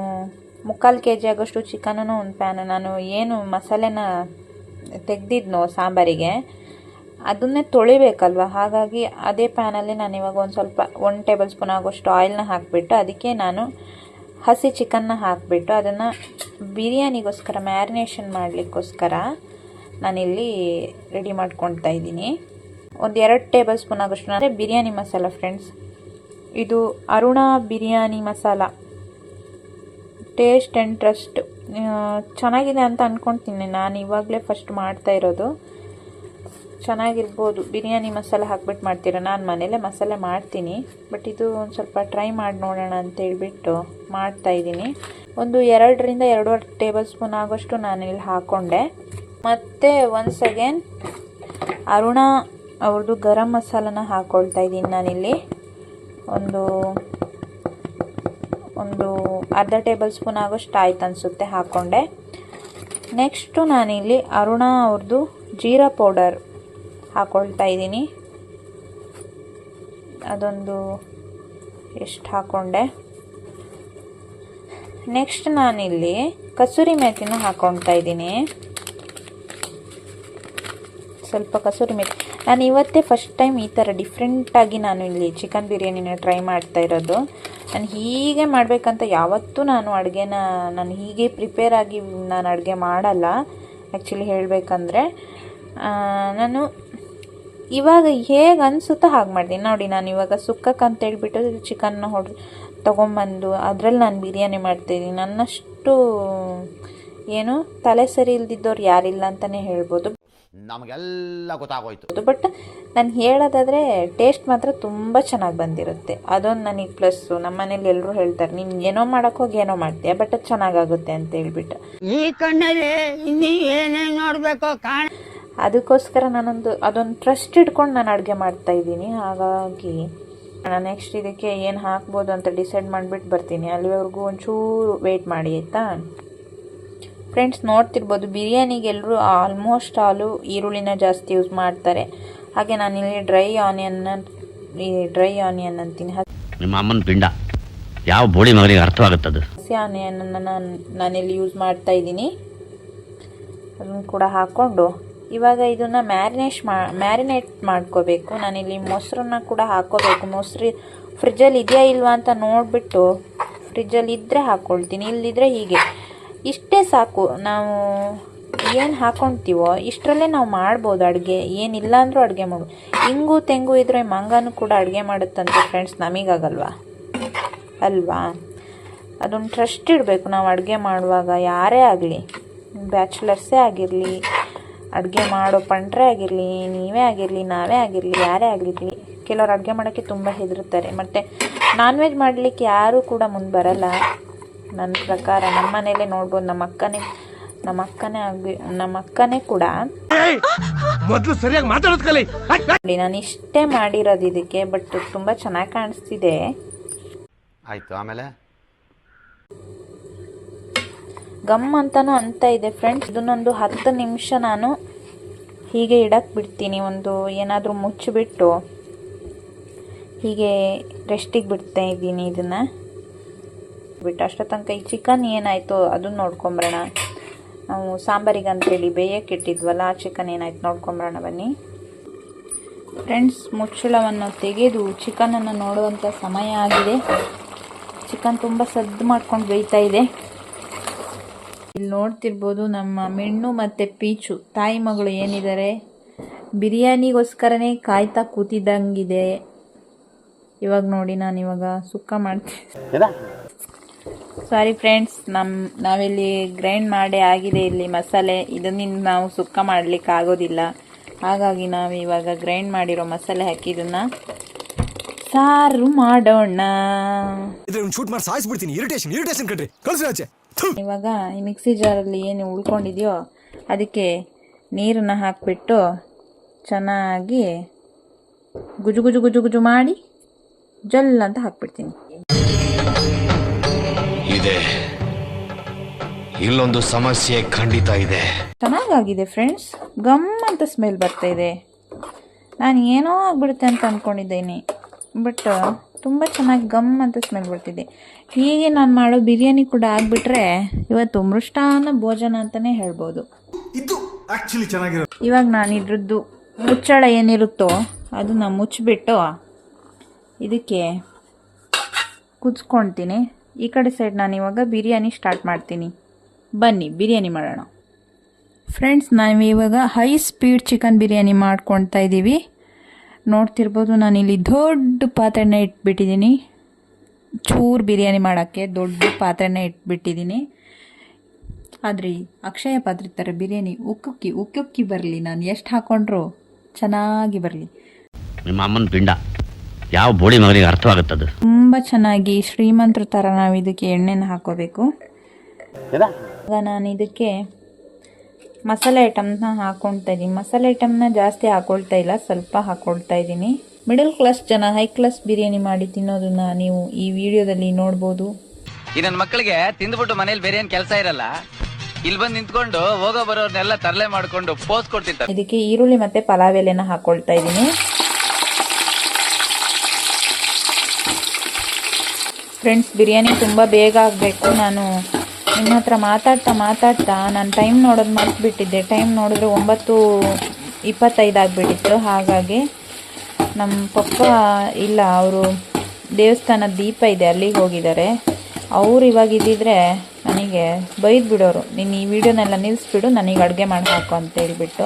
ಮುಕ್ಕಾಲು ಕೆ ಜಿ ಆಗೋಷ್ಟು ಚಿಕನನ್ನು ಒಂದು ಪ್ಯಾನ್ ನಾನು ಏನು ಮಸಾಲೆನ ತೆಗೆದಿದ್ನೋ ಸಾಂಬಾರಿಗೆ, ಅದನ್ನೇ ತೊಳಿಬೇಕಲ್ವ? ಹಾಗಾಗಿ ಅದೇ ಪ್ಯಾನಲ್ಲಿ ನಾನು ಇವಾಗ ಒಂದು ಸ್ವಲ್ಪ ಒನ್ ಟೇಬಲ್ ಸ್ಪೂನ್ ಆಗೋಷ್ಟು ಆಯಿಲ್ನ ಹಾಕಿಬಿಟ್ಟು, ಅದಕ್ಕೆ ನಾನು ಹಸಿ ಚಿಕನ್ನ ಹಾಕಿಬಿಟ್ಟು, ಅದನ್ನು ಬಿರಿಯಾನಿಗೋಸ್ಕರ ಮ್ಯಾರಿನೇಷನ್ ಮಾಡಲಿಕ್ಕೋಸ್ಕರ ನಾನಿಲ್ಲಿ ರೆಡಿ ಮಾಡ್ಕೊಳ್ತಾ ಇದ್ದೀನಿ. ಒಂದು ಎರಡು ಟೇಬಲ್ ಸ್ಪೂನ್ ಆಗೋಷ್ಟು ಅಂದರೆ ಬಿರಿಯಾನಿ ಮಸಾಲ ಫ್ರೆಂಡ್ಸ್ ಇದು Aruna biryani masala. Taste and trust ಚೆನ್ನಾಗಿದೆ ಅಂತ ಅಂದ್ಕೊಳ್ತೀನಿ ನಾನು ಇವಾಗಲೇ ಫಸ್ಟ್ ಮಾಡ್ತಾ ಇರೋದು. ಚೆನ್ನಾಗಿರ್ಬೋದು. ಬಿರಿಯಾನಿ ಮಸಾಲೆ ಹಾಕ್ಬಿಟ್ಟು ಮಾಡ್ತೀರ? ನಾನು ಮನೇಲೇ ಮಸಾಲೆ ಮಾಡ್ತೀನಿ. ಬಟ್ ಇದು ಒಂದು ಸ್ವಲ್ಪ ಟ್ರೈ ಮಾಡಿ ನೋಡೋಣ ಅಂತ ಹೇಳ್ಬಿಟ್ಟು ಮಾಡ್ತಾ ಇದ್ದೀನಿ. ಒಂದು ಎರಡರಿಂದ ಎರಡೂವರೆ ಟೇಬಲ್ ಸ್ಪೂನ್ ಆಗೋಷ್ಟು ನಾನು ಇಲ್ಲಿ ಹಾಕ್ಕೊಂಡೆ ಮತ್ತು ಒನ್ಸ್ ಅಗೇನ್ ಅರುಣ ಅವ್ರದ್ದು ಗರಂ ಮಸಾಲನ ಹಾಕ್ಕೊಳ್ತಾ ಇದ್ದೀನಿ ನಾನಿಲ್ಲಿ. ಒಂದು ಒಂದು ಅರ್ಧ ಟೇಬಲ್ ಸ್ಪೂನ್ ಆಗೋಷ್ಟು ಆಯ್ತು ಅನಿಸುತ್ತೆ ಹಾಕ್ಕೊಂಡೆ ನೆಕ್ಸ್ಟು ನಾನಿಲ್ಲಿ ಅರುಣ ಅವ್ರದ್ದು ಜೀರಾ ಪೌಡರ್ ಹಾಕ್ಕೊಳ್ತಾ ಇದ್ದೀನಿ. ಅದೊಂದು ಎಷ್ಟು ಹಾಕ್ಕೊಂಡೆ ನೆಕ್ಸ್ಟ್ ನಾನಿಲ್ಲಿ ಕಸೂರಿ ಮೇಥಿನ ಹಾಕ್ಕೊಳ್ತಾ ಇದ್ದೀನಿ. ಸ್ವಲ್ಪ ಕಸೂರಿ ಮೇಥಿ ನಾನು ಇವತ್ತೇ ಫಸ್ಟ್ ಟೈಮ್ ಈ ಥರ ಡಿಫ್ರೆಂಟಾಗಿ ನಾನು ಇಲ್ಲಿ ಚಿಕನ್ ಬಿರಿಯಾನಿನ ಟ್ರೈ ಮಾಡ್ತಾ ಇರೋದು. ನಾನು ಹೀಗೆ ಮಾಡಬೇಕಂತ ಯಾವತ್ತೂ ನಾನು ಅಡುಗೆನ, ನಾನು ಹೀಗೆ ಪ್ರಿಪೇರ್ ಆಗಿ ನಾನು ಅಡುಗೆ ಮಾಡಲ್ಲ. ಆ್ಯಕ್ಚುಲಿ ಹೇಳಬೇಕಂದ್ರೆ ನಾನು ಇವಾಗ ಹೇಗೆ ಅನಿಸುತ್ತೋ ಹಾಗೆ ಮಾಡ್ತೀನಿ. ನೋಡಿ, ನಾನು ಇವಾಗ ಸುಕ್ಕಕ್ಕೆ ಅಂತ ಹೇಳ್ಬಿಟ್ಟು ಚಿಕನ್ನ ಹೊಡ್, ತೊಗೊಂಬಂದು ಅದರಲ್ಲಿ ನಾನು ಬಿರಿಯಾನಿ ಮಾಡ್ತಾಯಿದ್ದೀನಿ ನನ್ನಷ್ಟು ಏನು ತಲೆ ಸರಿ ಇಲ್ದಿದ್ದವ್ರು ಯಾರಿಲ್ಲ ಅಂತಲೇ ಹೇಳ್ಬೋದು. ನಮಗೆಲ್ಲ ಗೊತ್ತಾಗೋಯ್ತು. ಬಟ್ ನಾನು ಹೇಳೋದಾದ್ರೆ ಟೇಸ್ಟ್ ಮಾತ್ರ ತುಂಬ ಚೆನ್ನಾಗಿ ಬಂದಿರುತ್ತೆ. ಅದೊಂದು ನನಗೆ ಪ್ಲಸ್ಸು ನಮ್ಮ ಮನೇಲಿ ಎಲ್ಲರೂ ಹೇಳ್ತಾರೆ ನೀನು ಏನೋ ಮಾಡೋಕ್ಕೆ ಹೋಗಿ ಏನೋ ಮಾಡ್ತೀಯ ಬಟ್ ಅದು ಚೆನ್ನಾಗಾಗುತ್ತೆ ಅಂತ ಹೇಳ್ಬಿಟ್ಟು. ಈ ಕಣ್ಣಲ್ಲಿ ಇನ್ನೀ ಏನೇ ನೋಡಬೇಕು ಕಾಣ ಅದಕ್ಕೋಸ್ಕರ ನಾನೊಂದು ಅದೊಂದು ಟ್ರಸ್ಟ್ ಇಟ್ಕೊಂಡು ನಾನು ಅಡುಗೆ ಮಾಡ್ತಾ ಇದ್ದೀನಿ. ಹಾಗಾಗಿ ನಾನು ನೆಕ್ಸ್ಟ್ ಇದಕ್ಕೆ ಏನು ಹಾಕ್ಬೋದು ಅಂತ ಡಿಸೈಡ್ ಮಾಡಿಬಿಟ್ಟು ಬರ್ತೀನಿ. ಅಲ್ಲಿವರೆಗೂ ಒಂಚೂರು ವೆಯ್ಟ್ ಮಾಡಿ ಆಯಿತಾ? ಫ್ರೆಂಡ್ಸ್ ನೋಡ್ತಿರ್ಬೋದು ಬಿರಿಯಾನಿಗೆ ಎಲ್ಲರೂ ಆಲ್ಮೋಸ್ಟ್ ಆಲು ಈರುಳ್ಳಿನ ಜಾಸ್ತಿ ಯೂಸ್ ಮಾಡ್ತಾರೆ. ಹಾಗೆ ನಾನಿಲ್ಲಿ ಡ್ರೈ ಆನಿಯನ್ನ ಡ್ರೈ ಆನಿಯನ್ ಅಂತೀನಿ. ನಿಮ್ಮ ಅಮ್ಮನ ಪಿಂಡ. ಯಾವ ಬೋಳಿ ಮಗನಿಗೆ ಅರ್ಥವಾಗುತ್ತದೆ? ಹಸಿ ಆನಿಯನನ್ನು ನಾನು ನಾನಿಲ್ಲಿ ಯೂಸ್ ಮಾಡ್ತಾ ಇದ್ದೀನಿ. ಅದನ್ನು ಕೂಡ ಹಾಕ್ಕೊಂಡು ಇವಾಗ ಇದನ್ನು ಮ್ಯಾರಿನೇಟ್ ಮಾ ಮ್ಯಾರಿನೇಟ್ ಮಾಡ್ಕೋಬೇಕು. ನಾನಿಲ್ಲಿ ಮೊಸರನ್ನ ಕೂಡ ಹಾಕ್ಕೋಬೇಕು ಮೊಸರು ಫ್ರಿಜ್ಜಲ್ಲಿ ಇದೆಯಾ ಇಲ್ವಾ ಅಂತ ನೋಡಿಬಿಟ್ಟು ಫ್ರಿಜ್ಜಲ್ಲಿ ಇದ್ದರೆ ಹಾಕ್ಕೊಳ್ತೀನಿ ಇಲ್ಲದಿದ್ದರೆ ಹೀಗೆ. ಇಷ್ಟೇ ಸಾಕು. ನಾವು ಏನು ಹಾಕ್ಕೊಳ್ತೀವೋ ಇಷ್ಟರಲ್ಲೇ ನಾವು ಮಾಡ್ಬೋದು ಅಡುಗೆ. ಏನಿಲ್ಲ ಅಂದರೂ ಅಡುಗೆ ಮಾಡು. ಇಂಗು ತೆಂಗು ಇದ್ದರೆ ಮಂಗನೂ ಕೂಡ ಅಡುಗೆ ಮಾಡುತ್ತಂತೆ ಫ್ರೆಂಡ್ಸ್ ನಮಗಾಗಲ್ವಾ? ಅಲ್ವಾ? ಅದೊಂದು ಟ್ರಸ್ಟ್ ಇಡಬೇಕು. ನಾವು ಅಡುಗೆ ಮಾಡುವಾಗ ಯಾರೇ ಆಗಲಿ, ಬ್ಯಾಚುಲರ್ಸೇ ಆಗಿರಲಿ, ಅಡುಗೆ ಮಾಡೋ ಪಂಡ್ರೆ ಆಗಿರಲಿ, ನೀವೇ ಆಗಿರಲಿ, ನಾವೇ ಆಗಿರಲಿ, ಯಾರೇ ಆಗಿರಲಿ ಕೆಲವರು ಅಡುಗೆ ಮಾಡೋಕ್ಕೆ ತುಂಬ ಹೆದರುತ್ತಾರೆ. ಮತ್ತು ನಾನ್ ವೆಜ್ ಮಾಡಲಿಕ್ಕೆ ಯಾರೂ ಕೂಡ ಮುಂದೆ ಬರಲ್ಲ. ನನ್ನ ಪ್ರಕಾರ ನಮ್ಮನೇಲೆ ಮನೇಲೇ ನೋಡ್ಬೋದು ನಮ್ಮ ಅಕ್ಕನೇ ನಮ್ಮ ಅಕ್ಕನೇ ಆಗಿ ನಮ್ಮ ಅಕ್ಕನೇ ಕೂಡ. ಮೊದಲು ಸರಿಯಾಗಿ ಮಾತಾಡೋದು ಕಲಿ. ನೋಡಿ ನಾನು ಇಷ್ಟೇ ಮಾಡಿರೋದು ಇದಕ್ಕೆ ಬಟ್ ತುಂಬ ಚೆನ್ನಾಗಿ ಕಾಣಿಸ್ತಿದೆ. ಆಯಿತು ಆಮೇಲೆ? ಗಮ್ ಅಂತಾನೂ ಅಂತ ಇದೆ ಫ್ರೆಂಡ್ಸ್ ಇದನ್ನೊಂದು ಹತ್ತು ನಿಮಿಷ ನಾನು ಹೀಗೆ ಇಡಕ್ಕೆ ಬಿಡ್ತೀನಿ ಒಂದು ಏನಾದರೂ ಮುಚ್ಚಿಬಿಟ್ಟು ಹೀಗೆ ರೆಸ್ಟಿಗೆ ಬಿಡ್ತಾ ಇದ್ದೀನಿ ಇದನ್ನು. ಬಿಟ್ಟು ಅಷ್ಟೊ ತನಕ ಈ ಚಿಕನ್ ಏನಾಯಿತು ಅದನ್ನು ನೋಡ್ಕೊಂಬರೋಣ. ನಾವು ಸಾಂಬಾರಿಗೆ ಅಂತೇಳಿ ಬೇಯಕ್ಕೆ ಇಟ್ಟಿದ್ವಲ್ಲ, ಆ ಚಿಕನ್ ಏನಾಯ್ತು ನೋಡ್ಕೊಂಬರೋಣ ಬನ್ನಿ. ಫ್ರೆಂಡ್ಸ್ ಮುಚ್ಚಳವನ್ನು ತೆಗೆದು ಚಿಕನನ್ನು ನೋಡುವಂಥ ಸಮಯ ಆಗಿದೆ. ಚಿಕನ್ ತುಂಬ ಸದ್ದು ಮಾಡ್ಕೊಂಡು ಬೇಯ್ತಾ ಇದೆ. ಇಲ್ಲಿ ನೋಡ್ತಿರ್ಬೋದು ನಮ್ಮ ಮೆಣ್ಣು ಮತ್ತು ಪೀಚು. ತಾಯಿ ಮಗಳು ಏನಿದ್ದಾರೆ? ಬಿರಿಯಾನಿಗೋಸ್ಕರನೇ ಕಾಯ್ತಾ ಕೂತಿದ್ದಂಗಿದೆ. ಇವಾಗ ನೋಡಿ ನಾನು ಇವಾಗ ಸುಕ್ಕ ಮಾಡ್ತೀನಿ ಸಾರಿ ಫ್ರೆಂಡ್ಸ್ ನಮ್ಮ ನಾವಿಲ್ಲಿ ಗ್ರೈಂಡ್ ಮಾಡಿ ಆಗಿದೆ ಇಲ್ಲಿ ಮಸಾಲೆ. ಇದನ್ನಿಂದ ನಾವು ಸುಕ್ಕ ಮಾಡಲಿಕ್ಕೆ ಆಗೋದಿಲ್ಲ. ಹಾಗಾಗಿ ನಾವು ಇವಾಗ ಗ್ರೈಂಡ್ ಮಾಡಿರೋ ಮಸಾಲೆ ಹಾಕಿ ಇದನ್ನ ಸಾರು ಮಾಡೋಣ. ಶೂಟ್ ಮಾಡಿ ಸಾಯಿಸ್ಬಿಡ್ತೀನಿ. ಇರಿಟೇಷನ್ ಇರಿಟೇಷನ್ ಕಣ್ರಿ. ಕಳ್ಸಿ ಆಚೆ. ಇವಾಗ ಈ ಮಿಕ್ಸಿ ಜಾರಲ್ಲಿ ಏನು ಉಳ್ಕೊಂಡಿದೆಯೋ ಅದಕ್ಕೆ ನೀರನ್ನು ಹಾಕಿಬಿಟ್ಟು ಚೆನ್ನಾಗಿ ಗುಜು ಗುಜು ಗುಜು ಗುಜು ಮಾಡಿ ಜಲ್ ಅಂತ ಹಾಕ್ಬಿಡ್ತೀನಿ. ಇದೆ. ಇಲ್ಲೊಂದು ಸಮಸ್ಯೆ ಖಂಡಿತ ಇದೆ. ಚೆನ್ನಾಗಾಗಿದೆ ಫ್ರೆಂಡ್ಸ್ ಗಮ್ ಅಂತ ಸ್ಮೆಲ್ ಬರ್ತಾ ಇದೆ. ನಾನು ಏನೋ ಆಗ್ಬಿಡುತ್ತೆ ಅಂತ ಅಂದ್ಕೊಂಡಿದ್ದೀನಿ ಬಟ್ ತುಂಬ ಚೆನ್ನಾಗಿ ಗಮ್ ಅಂತ ಸ್ಮೆಲ್ ಬರ್ತಿದೆ. ಹೀಗೆ ನಾನು ಮಾಡೋ ಬಿರಿಯಾನಿ ಕೂಡ ಆಗಿಬಿಟ್ರೆ ಇವತ್ತು ಮೃಷ್ಟಾನ್ನ ಭೋಜನ ಅಂತಲೇ ಹೇಳ್ಬೋದು. ಇದು ಆಕ್ಚುಲಿ ಚೆನ್ನಾಗಿರೋ ಇವಾಗ ನಾನು ಇದ್ರದ್ದು ಮುಚ್ಚಳ ಏನಿರುತ್ತೋ ಅದನ್ನು ಮುಚ್ಚಿಬಿಟ್ಟು ಇದಕ್ಕೆ ಕುದಿಸ್ಕೊಳ್ತೀನಿ ಈ ಕಡೆ ಸೈಡ್ ನಾನು ಇವಾಗ ಬಿರಿಯಾನಿ ಸ್ಟಾರ್ಟ್ ಮಾಡ್ತೀನಿ. ಬನ್ನಿ ಬಿರಿಯಾನಿ ಮಾಡೋಣ. ಫ್ರೆಂಡ್ಸ್ ನಾವು ಇವಾಗ ಹೈ ಸ್ಪೀಡ್ ಚಿಕನ್ ಬಿರಿಯಾನಿ ಮಾಡ್ಕೊಳ್ತಾ ಇದ್ದೀವಿ ನೋಡ್ತಿರ್ಬೋದು ನಾನಿಲ್ಲಿ ದೊಡ್ಡ ಪಾತ್ರೆನ ಇಟ್ಬಿಟ್ಟಿದ್ದೀನಿ ಚೂರು ಬಿರಿಯಾನಿ ಮಾಡೋಕ್ಕೆ ದೊಡ್ಡ ಪಾತ್ರೆನ ಇಟ್ಬಿಟ್ಟಿದ್ದೀನಿ ಆದರೆ ಅಕ್ಷಯ ಪಾತ್ರೆ ಥರ ಬಿರಿಯಾನಿ ಉಕ್ಕುಕ್ಕಿ ಉಕ್ಕುಕ್ಕಿ ಬರಲಿ. ನಾನು ಎಷ್ಟು ಹಾಕ್ಕೊಂಡ್ರು ಚೆನ್ನಾಗಿ ಬರಲಿ. ನಿಮ್ಮ ಅಮ್ಮನ ಪಿಂಡ. ಯಾವ ಬೋಳಿ ಮಗನಿಗೆ ಅರ್ಥವಾಗುತ್ತದು? ತುಂಬಾ ಚೆನ್ನಾಗಿ ಶ್ರೀಮಂತರ ಥರ ನಾವು ಇದಕ್ಕೆ ಎಣ್ಣೆನ ಹಾಕೋಬೇಕು. ನಾನು ಇದಕ್ಕೆ ಮಸಾಲೆ ಐಟಮ್ನ ಹಾಕೊಳ್ತಾ ಇದ್ದೀನಿ ಮಸಾಲೆ ಐಟಮ್ನ ಜಾಸ್ತಿ ಹಾಕೊಳ್ತಾ ಇಲ್ಲ ಸ್ವಲ್ಪ ಹಾಕೊಳ್ತಾ ಇದ್ದೀನಿ ಮಿಡಲ್ ಕ್ಲಾಸ್ ಜನ ಹೈ ಕ್ಲಾಸ್ ಬಿರಿಯಾನಿ ಮಾಡಿ ತಿನ್ನೋದನ್ನ ನೀವು ಈ ವಿಡಿಯೋದಲ್ಲಿ ನೋಡ್ಬೋದು. ಈ ನನ್ನ ಮಕ್ಕಳಿಗೆ ತಿಂದ್ಬಿಟ್ಟು ಮನೇಲಿ ಬೇರೆ ಏನ್ ಕೆಲಸ ಇರಲ್ಲ. ಇಲ್ಲಿ ಬಂದು ನಿಂತ್ಕೊಂಡು ಹೋಗೋ ಬರೋರ್ನೆಲ್ಲ ತರಲೆ ಮಾಡ್ಕೊಂಡು ಪೋಸ್ ಕೊಡ್ತಿರ್ತಾರೆ. ಇದಕ್ಕೆ ಈರುಳ್ಳಿ ಮತ್ತೆ ಪಲಾವ್ ಎಲೆನ ಹಾಕೊಳ್ತಾ ಇದ್ದೀನಿ ಫ್ರೆಂಡ್ಸ್ ಬಿರಿಯಾನಿ ತುಂಬ ಬೇಗ ಆಗಬೇಕು. ನಾನು ನಿಮ್ಮ ಹತ್ರ ಮಾತಾಡ್ತಾ ಮಾತಾಡ್ತಾ ನಾನು ಟೈಮ್ ನೋಡೋದು ಮರ್ತುಬಿಟ್ಟಿದ್ದೆ. ಟೈಮ್ ನೋಡಿದ್ರೆ ಒಂಬತ್ತು ಇಪ್ಪತ್ತೈದು ಆಗಿಬಿಟ್ಟಿತ್ತು. ಹಾಗಾಗಿ ನಮ್ಮ ಪಪ್ಪ ಇಲ್ಲ, ಅವರು ದೇವಸ್ಥಾನದ ದೀಪ ಇದೆ, ಅಲ್ಲಿಗೆ ಹೋಗಿದ್ದಾರೆ. ಅವ್ರು ಇವಾಗ ಇದ್ದಿದ್ರೆ ನನಗೆ ಬೈದು ಬಿಡೋರು ನೀನು ಈ ವಿಡಿಯೋನೆಲ್ಲ ನಿಲ್ಲಿಸ್ಬಿಡು ನನಗೆ ಅಡುಗೆ ಮಾಡಿ ಹಾಕು ಅಂತ ಹೇಳ್ಬಿಟ್ಟು.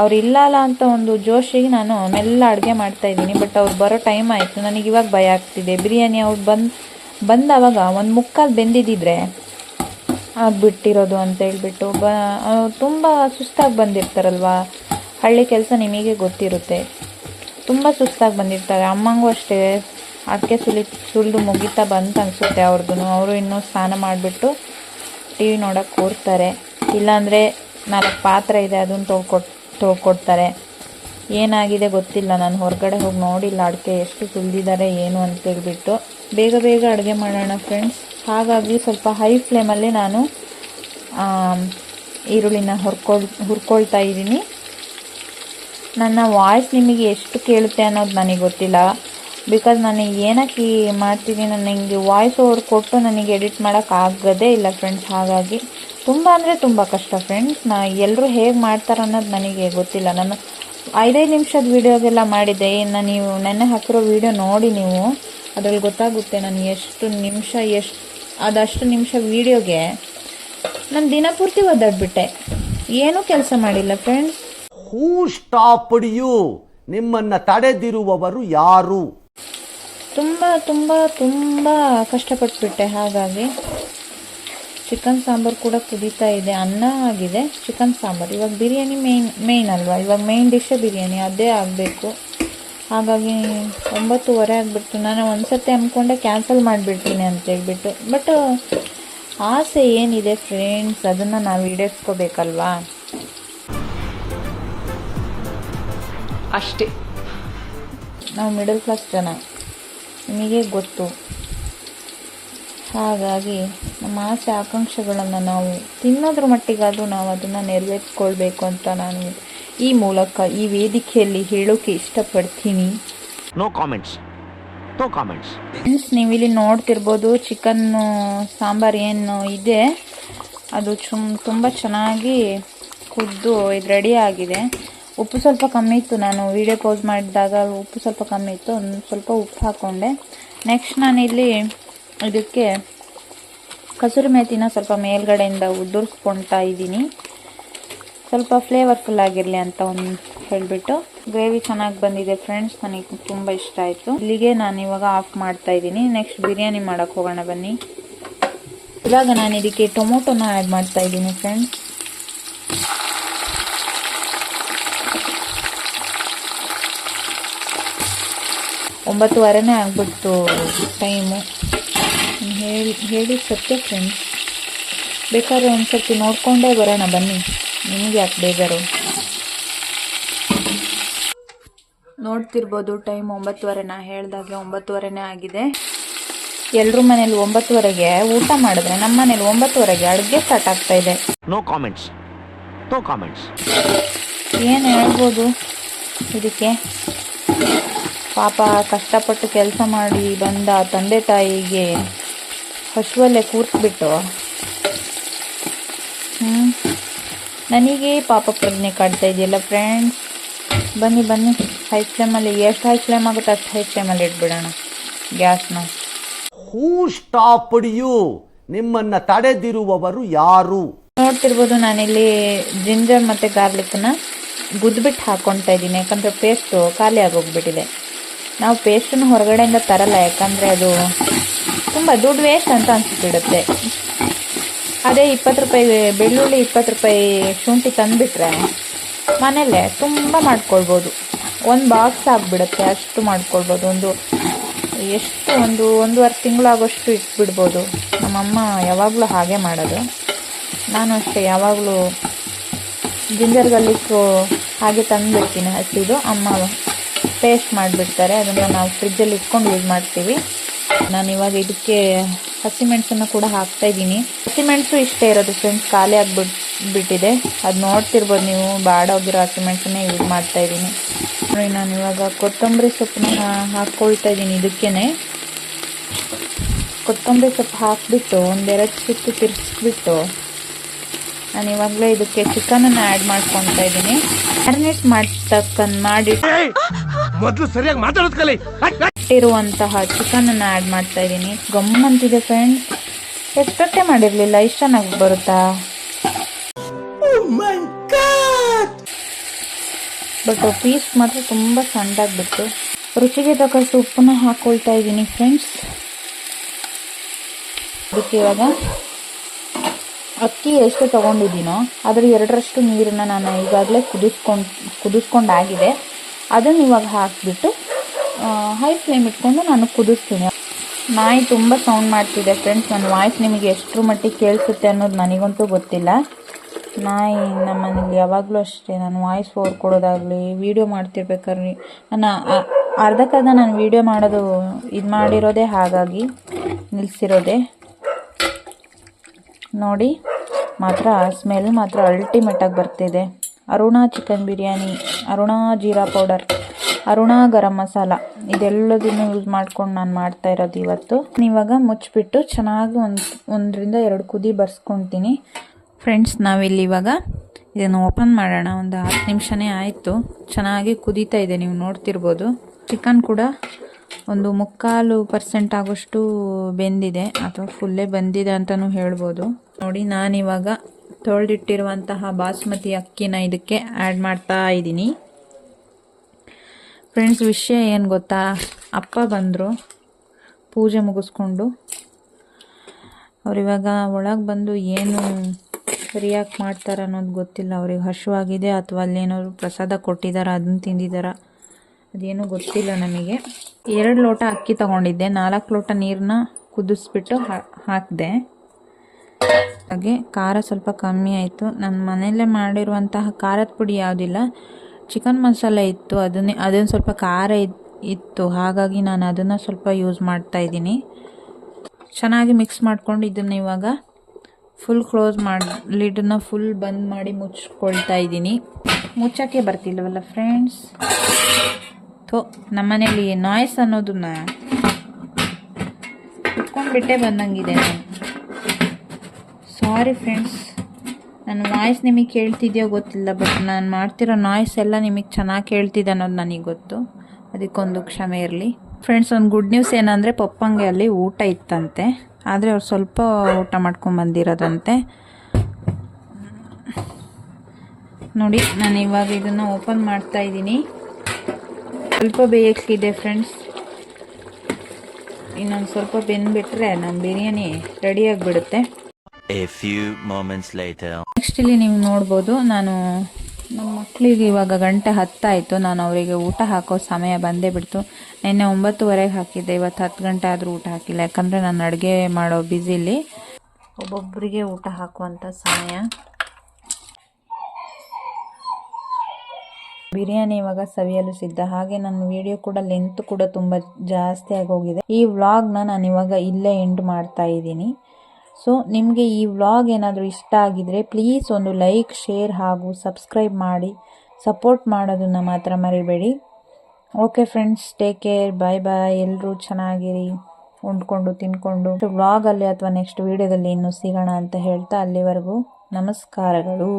ಅವ್ರು ಇಲ್ಲಲ್ಲ ಅಂತ ಒಂದು ಜೋಶಿಗೆ ನಾನು ಮೆಲ್ಲ ಅಡುಗೆ ಮಾಡ್ತಾ ಇದ್ದೀನಿ ಬಟ್ ಅವ್ರು ಬರೋ ಟೈಮ್ ಆಯಿತು. ನನಗೆ ಇವಾಗ ಭಯ ಆಗ್ತಿದೆ. ಬಿರಿಯಾನಿ ಅವ್ರು ಬಂದು, ಬಂದವಾಗ ಒಂದು ಮುಕ್ಕಾಲು ಬೆಂದಿದ್ದಿದ್ರೆ ಆಗ್ಬಿಟ್ಟಿರೋದು ಅಂತ ಹೇಳ್ಬಿಟ್ಟು ಬ ತುಂಬ ಸುಸ್ತಾಗಿ ಬಂದಿರ್ತಾರಲ್ವ? ಹಳ್ಳಿ ಕೆಲಸ ನಿಮಗೆ ಗೊತ್ತಿರುತ್ತೆ. ತುಂಬ ಸುಸ್ತಾಗಿ ಬಂದಿರ್ತಾರೆ. ಅಮ್ಮಂಗೂ ಅಷ್ಟೇ. ಅದಕ್ಕೆ ಸುಲಿ ಸುಲಿದು ಮುಗಿತಾ ಬಂತ ಅನಿಸುತ್ತೆ ಅವ್ರದ್ದು ಅವರು ಇನ್ನೂ ಸ್ನಾನ ಮಾಡಿಬಿಟ್ಟು ಟಿ ವಿ ನೋಡೋಕೆ ಕೂರ್ತಾರೆ. ಇಲ್ಲಾಂದರೆ ನಾಲ್ಕು ಪಾತ್ರೆ ಇದೆ ಅದನ್ನು ತೊಳ್ಕೊಟ್ ತೊಳ್ಕೊಡ್ತಾರೆ ಏನಾಗಿದೆ ಗೊತ್ತಿಲ್ಲ. ನಾನು ಹೊರಗಡೆ ಹೋಗಿ ನೋಡಿಲ್ಲ. ಅಡಿಕೆ ಎಷ್ಟು ಸುಲಿದಿದ್ದಾರೆ ಏನು ಅಂತೇಳ್ಬಿಟ್ಟು ಬೇಗ ಬೇಗ ಅಡುಗೆ ಮಾಡೋಣ ಫ್ರೆಂಡ್ಸ್ ಹಾಗಾಗಿ ಸ್ವಲ್ಪ ಹೈ ಫ್ಲೇಮಲ್ಲಿ ನಾನು ಈರುಳ್ಳಿನ ಹುರ್ಕೊಳ್, ಹುರ್ಕೊಳ್ತಾ ಇದ್ದೀನಿ. ನನ್ನ ವಾಯ್ಸ್ ನಿಮಗೆ ಎಷ್ಟು ಕೇಳುತ್ತೆ ಅನ್ನೋದು ನನಗೆ ಗೊತ್ತಿಲ್ಲ. ಬಿಕಾಸ್ ನಾನು ಏನಕ್ಕೆ ಮಾಡ್ತೀನಿ ನನಗೆ ವಾಯ್ಸ್ ಓವರ್ ಕೊಟ್ಟು ನನಗೆ ಎಡಿಟ್ ಮಾಡೋಕ್ಕಾಗದೇ ಇಲ್ಲ ಫ್ರೆಂಡ್ಸ್ ಹಾಗಾಗಿ ತುಂಬ ಅಂದರೆ ತುಂಬ ಕಷ್ಟ ಫ್ರೆಂಡ್ಸ್ ನಾ ಎಲ್ಲರೂ ಹೇಗೆ ಮಾಡ್ತಾರೆ ಅನ್ನೋದು ನನಗೆ ಗೊತ್ತಿಲ್ಲ. ನಾನು ಐದೈದು ನಿಮಿಷದ ವೀಡಿಯೋಗೆಲ್ಲ ಮಾಡಿದ್ದೆ. ಇನ್ನು ನೀವು ನೆನ್ನೆ ಹಾಕಿರೋ ವೀಡಿಯೋ ನೋಡಿ ನೀವು. ಅದರಲ್ಲಿ ಗೊತ್ತಾಗುತ್ತೆ ನಾನು ಎಷ್ಟು ನಿಮಿಷ ಎಷ್ಟು ಅದಷ್ಟು ನಿಮಿಷ ವೀಡಿಯೋಗೆ ನಾನು ದಿನಪೂರ್ತಿ ಒದ್ದಾಡ್ಬಿಟ್ಟೆ. ಏನೂ ಕೆಲಸ ಮಾಡಿಲ್ಲ ಫ್ರೆಂಡ್ಸ್ ಹೂ ಸ್ಟಾಪ್ಡ್ ಯು ನಿಮ್ಮನ್ನು ತಡೆದಿರುವವರು ಯಾರು? ತುಂಬ ತುಂಬ ತುಂಬ ಕಷ್ಟಪಟ್ಬಿಟ್ಟೆ ಹಾಗಾಗಿ. ಚಿಕನ್ ಸಾಂಬಾರು ಕೂಡ ಕುದೀತಾ ಇದೆ ಅನ್ನ ಆಗಿದೆ ಚಿಕನ್ ಸಾಂಬಾರು. ಇವಾಗ ಬಿರಿಯಾನಿ ಮೇಯ್ನ್ ಮೇಯ್ನ್ ಅಲ್ವಾ? ಇವಾಗ ಮೇಯ್ನ್ ಡಿಶ್ಶೇ ಬಿರಿಯಾನಿ ಅದೇ ಆಗಬೇಕು. ಹಾಗಾಗಿ ಒಂಬತ್ತುವರೆ ಆಗಿಬಿಡ್ತು. ನಾನು ಒಂದ್ಸತಿ ಅಂದ್ಕೊಂಡೆ ಕ್ಯಾನ್ಸಲ್ ಮಾಡಿಬಿಡ್ತೀನಿ ಅಂತ ಹೇಳ್ಬಿಟ್ಟು. ಬಟ್ ಆಸೆ ಏನಿದೆ ಫ್ರೆಂಡ್ಸ್ ಅದನ್ನು ನಾವು ಈಡೇರಿಸ್ಕೋಬೇಕಲ್ವಾ? ಅಷ್ಟೇ. ನಾವು ಮಿಡಲ್ ಕ್ಲಾಸ್ ಜನ. ನಿಮಗೆ ಗೊತ್ತು. ಹಾಗಾಗಿ ನಮ್ಮ ಆಸೆ ಆಕಾಂಕ್ಷೆಗಳನ್ನು ನಾವು ತಿನ್ನೋದ್ರ ಮಟ್ಟಿಗಾದರೂ ನಾವು ಅದನ್ನು ನೆರವೇರಿಸ್ಕೊಳ್ಬೇಕು ಅಂತ ನಾನು ಈ ಮೂಲಕ ಈ ವೇದಿಕೆಯಲ್ಲಿ ಹೇಳೋಕೆ ಇಷ್ಟಪಡ್ತೀನಿ. No comments no comments friends ನೀವು ಇಲ್ಲಿ ನೋಡ್ತಿರ್ಬೋದು ಚಿಕನ್ ಸಾಂಬಾರು ಏನು ಇದೆ. ಅದು ಚುಮ್ ತುಂಬ ಚೆನ್ನಾಗಿ ಕುದ್ದು ಇದು ರೆಡಿ ಆಗಿದೆ. ಉಪ್ಪು ಸ್ವಲ್ಪ ಕಮ್ಮಿ ಇತ್ತು. ನಾನು ವಿಡಿಯೋ ಪೋಸ್ ಮಾಡಿದಾಗ ಉಪ್ಪು ಸ್ವಲ್ಪ ಕಮ್ಮಿ ಇತ್ತು. ಒಂದು ಸ್ವಲ್ಪ ಉಪ್ಪು ಹಾಕ್ಕೊಂಡೆ ನೆಕ್ಸ್ಟ್ ನಾನಿಲ್ಲಿ ಇದಕ್ಕೆ ಕಸೂರಿ ಮೇಥಿನ ಸ್ವಲ್ಪ ಮೇಲ್ಗಡೆಯಿಂದ ಉದುರಿಸ್ಕೊಳ್ತಾ ಇದ್ದೀನಿ. ಸ್ವಲ್ಪ ಫ್ಲೇವರ್ಫುಲ್ ಆಗಿರಲಿ ಅಂತ ಒಂದು ಹೇಳಿಬಿಟ್ಟು ಗ್ರೇವಿ ಚೆನ್ನಾಗಿ ಬಂದಿದೆ ಫ್ರೆಂಡ್ಸ್ ನನಗೆ ತುಂಬ ಇಷ್ಟ ಆಯಿತು. ಇಲ್ಲಿಗೆ ನಾನು ಇವಾಗ ಆಫ್ ಮಾಡ್ತಾ ಇದ್ದೀನಿ. ನೆಕ್ಸ್ಟ್ ಬಿರಿಯಾನಿ ಮಾಡೋಕ್ಕೆ ಹೋಗೋಣ ಬನ್ನಿ. ಇವಾಗ ನಾನು ಇದಕ್ಕೆ ಟೊಮೊಟೊನ ಆ್ಯಡ್ ಮಾಡ್ತಾ ಇದ್ದೀನಿ ಫ್ರೆಂಡ್ಸ್ ಒಂಬತ್ತುವರೆನೇ ಆಗ್ಬಿಡ್ತು ಟೈಮು ಹೇಳಿ ಹೇಳಿ ಸತ್ಯ ಫ್ರೆಂಡ್ಸ್ ಬೇಕಾದ್ರೆ ಒಂದು ಸರ್ತಿ ನೋಡಿಕೊಂಡೇ ಬರೋಣ ಬನ್ನಿ. ನಿಮಗೆ ಯಾಕೆ ಬೇಜಾರು? ನೋಡ್ತಿರ್ಬೋದು ಟೈಮ್ ಒಂಬತ್ತುವರೆ ನಾ ಹೇಳ್ದಾಗೆ ಒಂಬತ್ತುವರೆನೇ ಆಗಿದೆ. ಎಲ್ಲರೂ ಮನೇಲಿ ಒಂಬತ್ತುವರೆಗೆ ಊಟ ಮಾಡಿದ್ರೆ ನಮ್ಮ ಮನೇಲಿ ಒಂಬತ್ತುವರೆಗೆ ಅಡುಗೆ ಸ್ಟಾರ್ಟ್ ಆಗ್ತಾ ಇದೆ. ನೋ ಕಾಮೆಂಟ್ಸ್ ನೋ ಕಾಮೆಂಟ್ಸ್ ಏನು ಹೇಳ್ಬೋದು? ಇದಕ್ಕೆ? ಪಾಪ ಕಷ್ಟಪಟ್ಟು ಕೆಲಸ ಮಾಡಿ ಬಂದ ತಂದೆ ತಾಯಿಗೆ ಹಸುವಲ್ಲೇ ಕೂರಿಸ್ಬಿಟ್ಟು. ಹ್ಞೂ ನನಗೆ ಪಾಪ ಪ್ರಜ್ಞೆ ಕಾಡ್ತಾ ಇದೆಯಲ್ಲ ಫ್ರೆಂಡ್ಸ್ ಬನ್ನಿ ಬನ್ನಿ. ಹೈ ಫ್ಲೇಮಲ್ಲಿ ಎಷ್ಟು ಹೈ ಫ್ಲೇಮ್ ಆಗುತ್ತೆ ಅಷ್ಟು ಹೈ ಫ್ಲೇಮಲ್ಲಿ ಇಟ್ಬಿಡೋಣ. ಗ್ಯಾಸ್ನ ಹೂ ಸ್ಟಾಪ್ ಯು ನಿಮ್ಮನ್ನ ತಡೆದಿರುವವರು ಯಾರು? ನೋಡ್ತಿರ್ಬೋದು ನಾನಿಲ್ಲಿ ಜಿಂಜರ್ ಮತ್ತು ಗಾರ್ಲಿಕ್ನ ಗುದ್ಬಿಟ್ಟು ಹಾಕ್ಕೊಳ್ತಾ ಇದ್ದೀನಿ. ಯಾಕಂದರೆ ಪೇಸ್ಟು ಖಾಲಿ ಆಗೋಗ್ಬಿಟ್ಟಿದೆ. ನಾವು ಪೇಸ್ಟನ್ನು ಹೊರಗಡೆಯಿಂದ ತರಲ್ಲ ಯಾಕಂದರೆ ಅದು ತುಂಬ ದುಡ್ಡು ವೇಸ್ಟ್ ಅಂತ ಅನಿಸ್ಬಿಡುತ್ತೆ. ಅದೇ ಇಪ್ಪತ್ತು ರೂಪಾಯಿ ಬೆಳ್ಳುಳ್ಳಿ ಇಪ್ಪತ್ತು ರೂಪಾಯಿ ಶುಂಠಿ ತಂದುಬಿಟ್ರೆ ಮನೆಯಲ್ಲೇ ತುಂಬ ಮಾಡ್ಕೊಳ್ಬೋದು. ಒಂದು ಬಾಕ್ಸ್ ಆಗಿಬಿಡುತ್ತೆ, ಅಷ್ಟು ಮಾಡ್ಕೊಳ್ಬೋದು. ಒಂದು ಎಷ್ಟು ಒಂದು ಒಂದೂವರೆ ತಿಂಗಳಾಗೋಷ್ಟು ಇಟ್ಬಿಡ್ಬೋದು. ನಮ್ಮಮ್ಮ ಯಾವಾಗಲೂ ಹಾಗೆ ಮಾಡೋದು. ನಾನು ಅಷ್ಟೇ ಯಾವಾಗಲೂ ಜಿಂಜರ್ ಗರ್ಲಿಕ್ಕು ಹಾಗೆ ತಂದುಬಿಡ್ತೀನಿ ಹಸಿದು. ಅಮ್ಮ ಪೇಸ್ಟ್ ಮಾಡಿಬಿಡ್ತಾರೆ. ಅದನ್ನು ನಾವು ಫ್ರಿಜ್ಜಲ್ಲಿ ಇಟ್ಕೊಂಡು ಯೂಸ್ ಮಾಡ್ತೀವಿ. ನಾನು ಇವಾಗ ಇದಕ್ಕೆ ಹಸಿಮೆಣಸನ್ನು ಕೂಡ ಹಾಕ್ತಾ ಇದ್ದೀನಿ. ಹಸಿಮೆಣಸು ಇಷ್ಟೇ ಇರೋದು ಫ್ರೆಂಡ್ಸ್ ಖಾಲಿ ಆಗಿಬಿಟ್ಟು ಬಿಟ್ಟಿದೆ ಅದು ನೋಡ್ತಿರ್ಬೋದು ನೀವು, ಬಾಡೋಗಿರೋ ಹಸಿಮೆಣಸನ್ನೇ ಯೂಸ್ ಮಾಡ್ತಾ ಇದ್ದೀನಿ. ನೋಡಿ, ನಾನು ಇವಾಗ ಕೊತ್ತಂಬರಿ ಸೊಪ್ಪನ್ನ ಹಾಕ್ಕೊಳ್ತಾ ಇದ್ದೀನಿ ಇದಕ್ಕೇನೆ. ಕೊತ್ತಂಬರಿ ಸೊಪ್ಪು ಹಾಕಿಬಿಟ್ಟು ಒಂದೆರಡು ಸುತ್ತು ತಿರ್ಗಿಸ್ಬಿಟ್ಟು ನಾನು ಇವಾಗಲೇ ಇದಕ್ಕೆ ಚಿಕನನ್ನು ಆ್ಯಡ್ ಮಾಡ್ಕೊತಾ ಇದ್ದೀನಿ. ಮ್ಯಾರಿನೇಟ್ ಮಾಡ್ತಕ್ಕ ಮಾಡಿ ಮೊದ್ಲು ಸರಿಯಾಗಿ ಮಾತಾಡೋದು ಕಲಿ. ಇರುವಂತಹ ಚಿಕನನ್ನು ಆ್ಯಡ್ ಮಾಡ್ತಾ ಇದ್ದೀನಿ. ಗಮ್ಮಂತಿದೆ ಫ್ರೆಂಡ್ಸ್ ಎಕ್ಸ್ಪೆಕ್ಟೇ ಮಾಡಿರ್ಲಿಲ್ಲ ಇಷ್ಟು ಚೆನ್ನಾಗಿ ಬರುತ್ತಾ? ಬಟ್ ಪೀಸ್ ಮಾತ್ರ ತುಂಬ ಸಣ್ಣದಾಗ್ಬಿಟ್ಟು ರುಚಿಗೆ ತಕ್ಕಷ್ಟು ಉಪ್ಪನ್ನ ಹಾಕ್ಕೊಳ್ತಾ ಇದ್ದೀನಿ ಫ್ರೆಂಡ್ಸ್ ಅದಕ್ಕೆ ಇವಾಗ ಅಕ್ಕಿ ಎಷ್ಟು ತೊಗೊಂಡಿದ್ದೀನೋ ಅದರ ಎರಡರಷ್ಟು ನೀರನ್ನು ನಾನು ಈಗಾಗಲೇ ಕುದಿಸ್ಕೊಂಡು ಕುದಿಸ್ಕೊಂಡಾಗಿದೆ. ಅದನ್ನು ಇವಾಗ ಹಾಕಿಬಿಟ್ಟು ಹೈ ಫ್ಲೇಮ್ ಇಟ್ಕೊಂಡು ನಾನು ಕುದಿಸ್ತೀನಿ. ನಾಯಿ ತುಂಬ ಸೌಂಡ್ ಮಾಡ್ತಿದೆ ಫ್ರೆಂಡ್ಸ್ ನನ್ನ ವಾಯ್ಸ್ ನಿಮಗೆ ಎಷ್ಟರ ಮಟ್ಟಿಗೆ ಕೇಳಿಸುತ್ತೆ ಅನ್ನೋದು ನನಗಂತೂ ಗೊತ್ತಿಲ್ಲ. ನಾಯಿ ನಮ್ಮ ಮನೇಲಿ ಯಾವಾಗಲೂ ಅಷ್ಟೇ, ನಾನು ವಾಯ್ಸ್ ಓರ್ ಕೊಡೋದಾಗಲಿ ವೀಡಿಯೋ ಮಾಡ್ತಿರ್ಬೇಕಾದ್ರೆ ನಾನು ಅರ್ಧಕ್ಕರ್ಧ ನಾನು ವೀಡಿಯೋ ಮಾಡೋದು ಇದು ಮಾಡಿರೋದೇ ಹಾಗಾಗಿ ನಿಲ್ಲಿಸಿರೋದೆ ನೋಡಿ, ಮಾತ್ರ ಸ್ಮೆಲ್ ಮಾತ್ರ ಅಲ್ಟಿಮೇಟಾಗಿ ಬರ್ತಿದೆ. Aruna chicken biryani, Aruna jeera powder, Aruna garam masala. ಇದೆಲ್ಲದನ್ನು use ಮಾಡ್ಕೊಂಡು ನಾನು ಮಾಡ್ತಾ ಇರೋದು ಇವತ್ತು. ಇವಾಗ ಮುಚ್ಚಿಬಿಟ್ಟು ಚೆನ್ನಾಗಿ ಒಂದು, ಒಂದರಿಂದ ಎರಡು ಕುದಿ ಬರ್ಸ್ಕೊತೀನಿ. ಫ್ರೆಂಡ್ಸ್ ನಾವಿಲ್ಲಿ ಇವಾಗ ಇದನ್ನು ಓಪನ್ ಮಾಡೋಣ. ಒಂದು ಹತ್ತು ನಿಮಿಷನೇ ಆಯಿತು. ಚೆನ್ನಾಗಿ ಕುದೀತಾ ಇದೆ. ನೀವು ನೋಡ್ತಿರ್ಬೋದು. ಚಿಕನ್ ಕೂಡ ಒಂದು ಮುಕ್ಕಾಲು ಪರ್ಸೆಂಟ್ ಆಗೋಷ್ಟು ಬೆಂದಿದೆ. ಅಥವಾ ಫುಲ್ಲೇ ಬಂದಿದೆ ಅಂತಲೂ ಹೇಳ್ಬೋದು. ನೋಡಿ ನಾನಿವಾಗ ತೊಳೆದಿಟ್ಟಿರುವಂತಹ ಬಾಸ್ಮತಿ ಅಕ್ಕಿನ ಇದಕ್ಕೆ ಆ್ಯಡ್ ಮಾಡ್ತಾ ಇದ್ದೀನಿ. ಫ್ರೆಂಡ್ಸ್ ವಿಷಯ ಏನು ಗೊತ್ತಾ? ಅಪ್ಪ ಬಂದರು, ಪೂಜೆ ಮುಗಿಸ್ಕೊಂಡು. ಅವರಿವಾಗ ಒಳಗೆ ಬಂದು ಏನು ಸರಿಯಾಗಿ ಮಾಡ್ತಾರೆ ಅನ್ನೋದು ಗೊತ್ತಿಲ್ಲ. ಅವ್ರಿಗೆ ಹಶುವಾಗಿದೆ ಅಥವಾ ಅಲ್ಲೇನಾದ್ರು ಪ್ರಸಾದ ಕೊಟ್ಟಿದ್ದಾರಾ ಅದನ್ನು ತಿಂದಿದ್ದಾರ ಅದೇನೂ ಗೊತ್ತಿಲ್ಲ ನನಗೆ ಎರಡು ಲೋಟ ಅಕ್ಕಿ ತಗೊಂಡಿದ್ದೆ. ನಾಲ್ಕು ಲೋಟ ನೀರನ್ನ ಕುದಿಸ್ಬಿಟ್ಟು ಹಾಕಿದೆ. ಹಾಗೆ ಖಾರ ಸ್ವಲ್ಪ ಕಮ್ಮಿ ಆಯಿತು. ನನ್ನ ಮನೆಯಲ್ಲೇ ಮಾಡಿರುವಂತಹ ಖಾರದ ಪುಡಿ ಯಾವುದಿಲ್ಲ. ಚಿಕನ್ ಮಸಾಲ ಇತ್ತು. ಅದನ್ನೇ ಅದನ್ನು ಸ್ವಲ್ಪ ಖಾರ ಇತ್- ಇತ್ತು. ಹಾಗಾಗಿ ನಾನು ಅದನ್ನು ಸ್ವಲ್ಪ ಯೂಸ್ ಮಾಡ್ತಾ ಇದ್ದೀನಿ. ಚೆನ್ನಾಗಿ ಮಿಕ್ಸ್ ಮಾಡ್ಕೊಂಡು ಇದನ್ನು ಇವಾಗ. ಫುಲ್ ಕ್ಲೋಸ್ ಮಾಡಿ ಲಿಡನ್ನ ಫುಲ್ ಬಂದ್ ಮಾಡಿ ಮುಚ್ಕೊಳ್ತಾ ಇದ್ದೀನಿ. ಮುಚ್ಚೋಕ್ಕೆ ಬರ್ತಿಲ್ವಲ್ಲ ಫ್ರೆಂಡ್ಸ್ ಥೋ ನಮ್ಮನೇಲಿ ನಾಯ್ಸ್ ಅನ್ನೋದನ್ನ ಇಟ್ಕೊಂಡ್ಬಿಟ್ಟೆ ಬಂದಂಗಿದೆ. ನಾನು ಸಾರಿ ಫ್ರೆಂಡ್ಸ್ ನನ್ನ ವಾಯ್ಸ್ ನಿಮಗೆ ಕೇಳ್ತಿದೆಯೋ ಗೊತ್ತಿಲ್ಲ ಬಟ್ ನಾನು ಮಾಡ್ತಿರೋ ನಾಯ್ಸ್ ಎಲ್ಲ ನಿಮಗೆ ಚೆನ್ನಾಗಿ ಕೇಳ್ತಿದೆ ಅನ್ನೋದು ನನಗೆ ಗೊತ್ತು. ಅದಕ್ಕೊಂದು ಕ್ಷಮೆ ಇರಲಿ. ಫ್ರೆಂಡ್ಸ್ ಒಂದು ಗುಡ್ ನ್ಯೂಸ್ ಏನಂದರೆ ಪಪ್ಪಂಗೆ ಅಲ್ಲಿ ಊಟ ಇತ್ತಂತೆ. ಆದರೆ ಅವ್ರು ಸ್ವಲ್ಪ ಊಟ ಮಾಡ್ಕೊಂಡು ಬಂದಿರೋದಂತೆ. ನೋಡಿ, ನಾನು ಇವಾಗ ಇದನ್ನು ಓಪನ್ ಮಾಡ್ತಾ ಇದ್ದೀನಿ. ಸ್ವಲ್ಪ ಬೇಯಕ್ಕಿದೆ ಫ್ರೆಂಡ್ಸ್ ಇನ್ನೊಂದು ಸ್ವಲ್ಪ ಬೆಂದುಬಿಟ್ರೆ ನಮ್ಮ ಬಿರಿಯಾನಿ ರೆಡಿಯಾಗಿಬಿಡುತ್ತೆ A few moments later. Next ಇಲ್ಲಿ ನೀವು ನೋಡ್ಬೋದು, ನಾನು ನಮ್ಮ ಮಕ್ಕಳಿಗೆ ಇವಾಗ ಗಂಟೆ ಹತ್ತಾಯಿತು. ನಾನು ಅವರಿಗೆ ಊಟ ಹಾಕೋ ಸಮಯ ಬಂದೇ ಬಿಡ್ತು. ನಿನ್ನೆ ಒಂಬತ್ತುವರೆಗೆ ಹಾಕಿದ್ದೆ. ಇವತ್ತು ಹತ್ತು ಗಂಟೆ ಆದರೂ ಊಟ ಹಾಕಿಲ್ಲ. ಯಾಕಂದರೆ ನಾನು ಅಡುಗೆ ಮಾಡೋ ಬ್ಯುಸಿಲಿ ಒಬ್ಬೊಬ್ಬರಿಗೆ ಊಟ ಹಾಕುವಂಥ ಸಮಯ. ಬಿರಿಯಾನಿ ಇವಾಗ ಸವಿಯಲು ಸಿದ್ಧ. ಹಾಗೆ ನನ್ನ ವಿಡಿಯೋ ಕೂಡ ಲೆಂತ್ ಕೂಡ ತುಂಬ ಜಾಸ್ತಿ ಆಗೋಗಿದೆ ಈ ವ್ಲಾಗ್ನ ನಾನು ಇವಾಗ ಇಲ್ಲೇ ಎಂಡ್ ಮಾಡ್ತಾ ಇದ್ದೀನಿ. ಸೊ, ನಿಮಗೆ ಈ ವ್ಲಾಗ್ ಏನಾದರೂ ಇಷ್ಟ ಆಗಿದರೆ ಪ್ಲೀಸ್ ಒಂದು ಲೈಕ್, ಶೇರ್ ಹಾಗೂ ಸಬ್ಸ್ಕ್ರೈಬ್ ಮಾಡಿ. ಸಪೋರ್ಟ್ ಮಾಡೋದನ್ನು ಮಾತ್ರ ಮರಿಬೇಡಿ. Okay friends, take care bye bye ಎಲ್ಲರೂ ಚೆನ್ನಾಗಿರಿ. ಉಂಡ್ಕೊಂಡು, ತಿನ್ಕೊಂಡು. ವ್ಲಾಗಲ್ಲಿ ಅಥವಾ ನೆಕ್ಸ್ಟ್ ವೀಡಿಯೋದಲ್ಲಿ ಇನ್ನೂ ಸಿಗೋಣ ಅಂತ ಹೇಳ್ತಾ ಅಲ್ಲಿವರೆಗೂ ನಮಸ್ಕಾರಗಳು.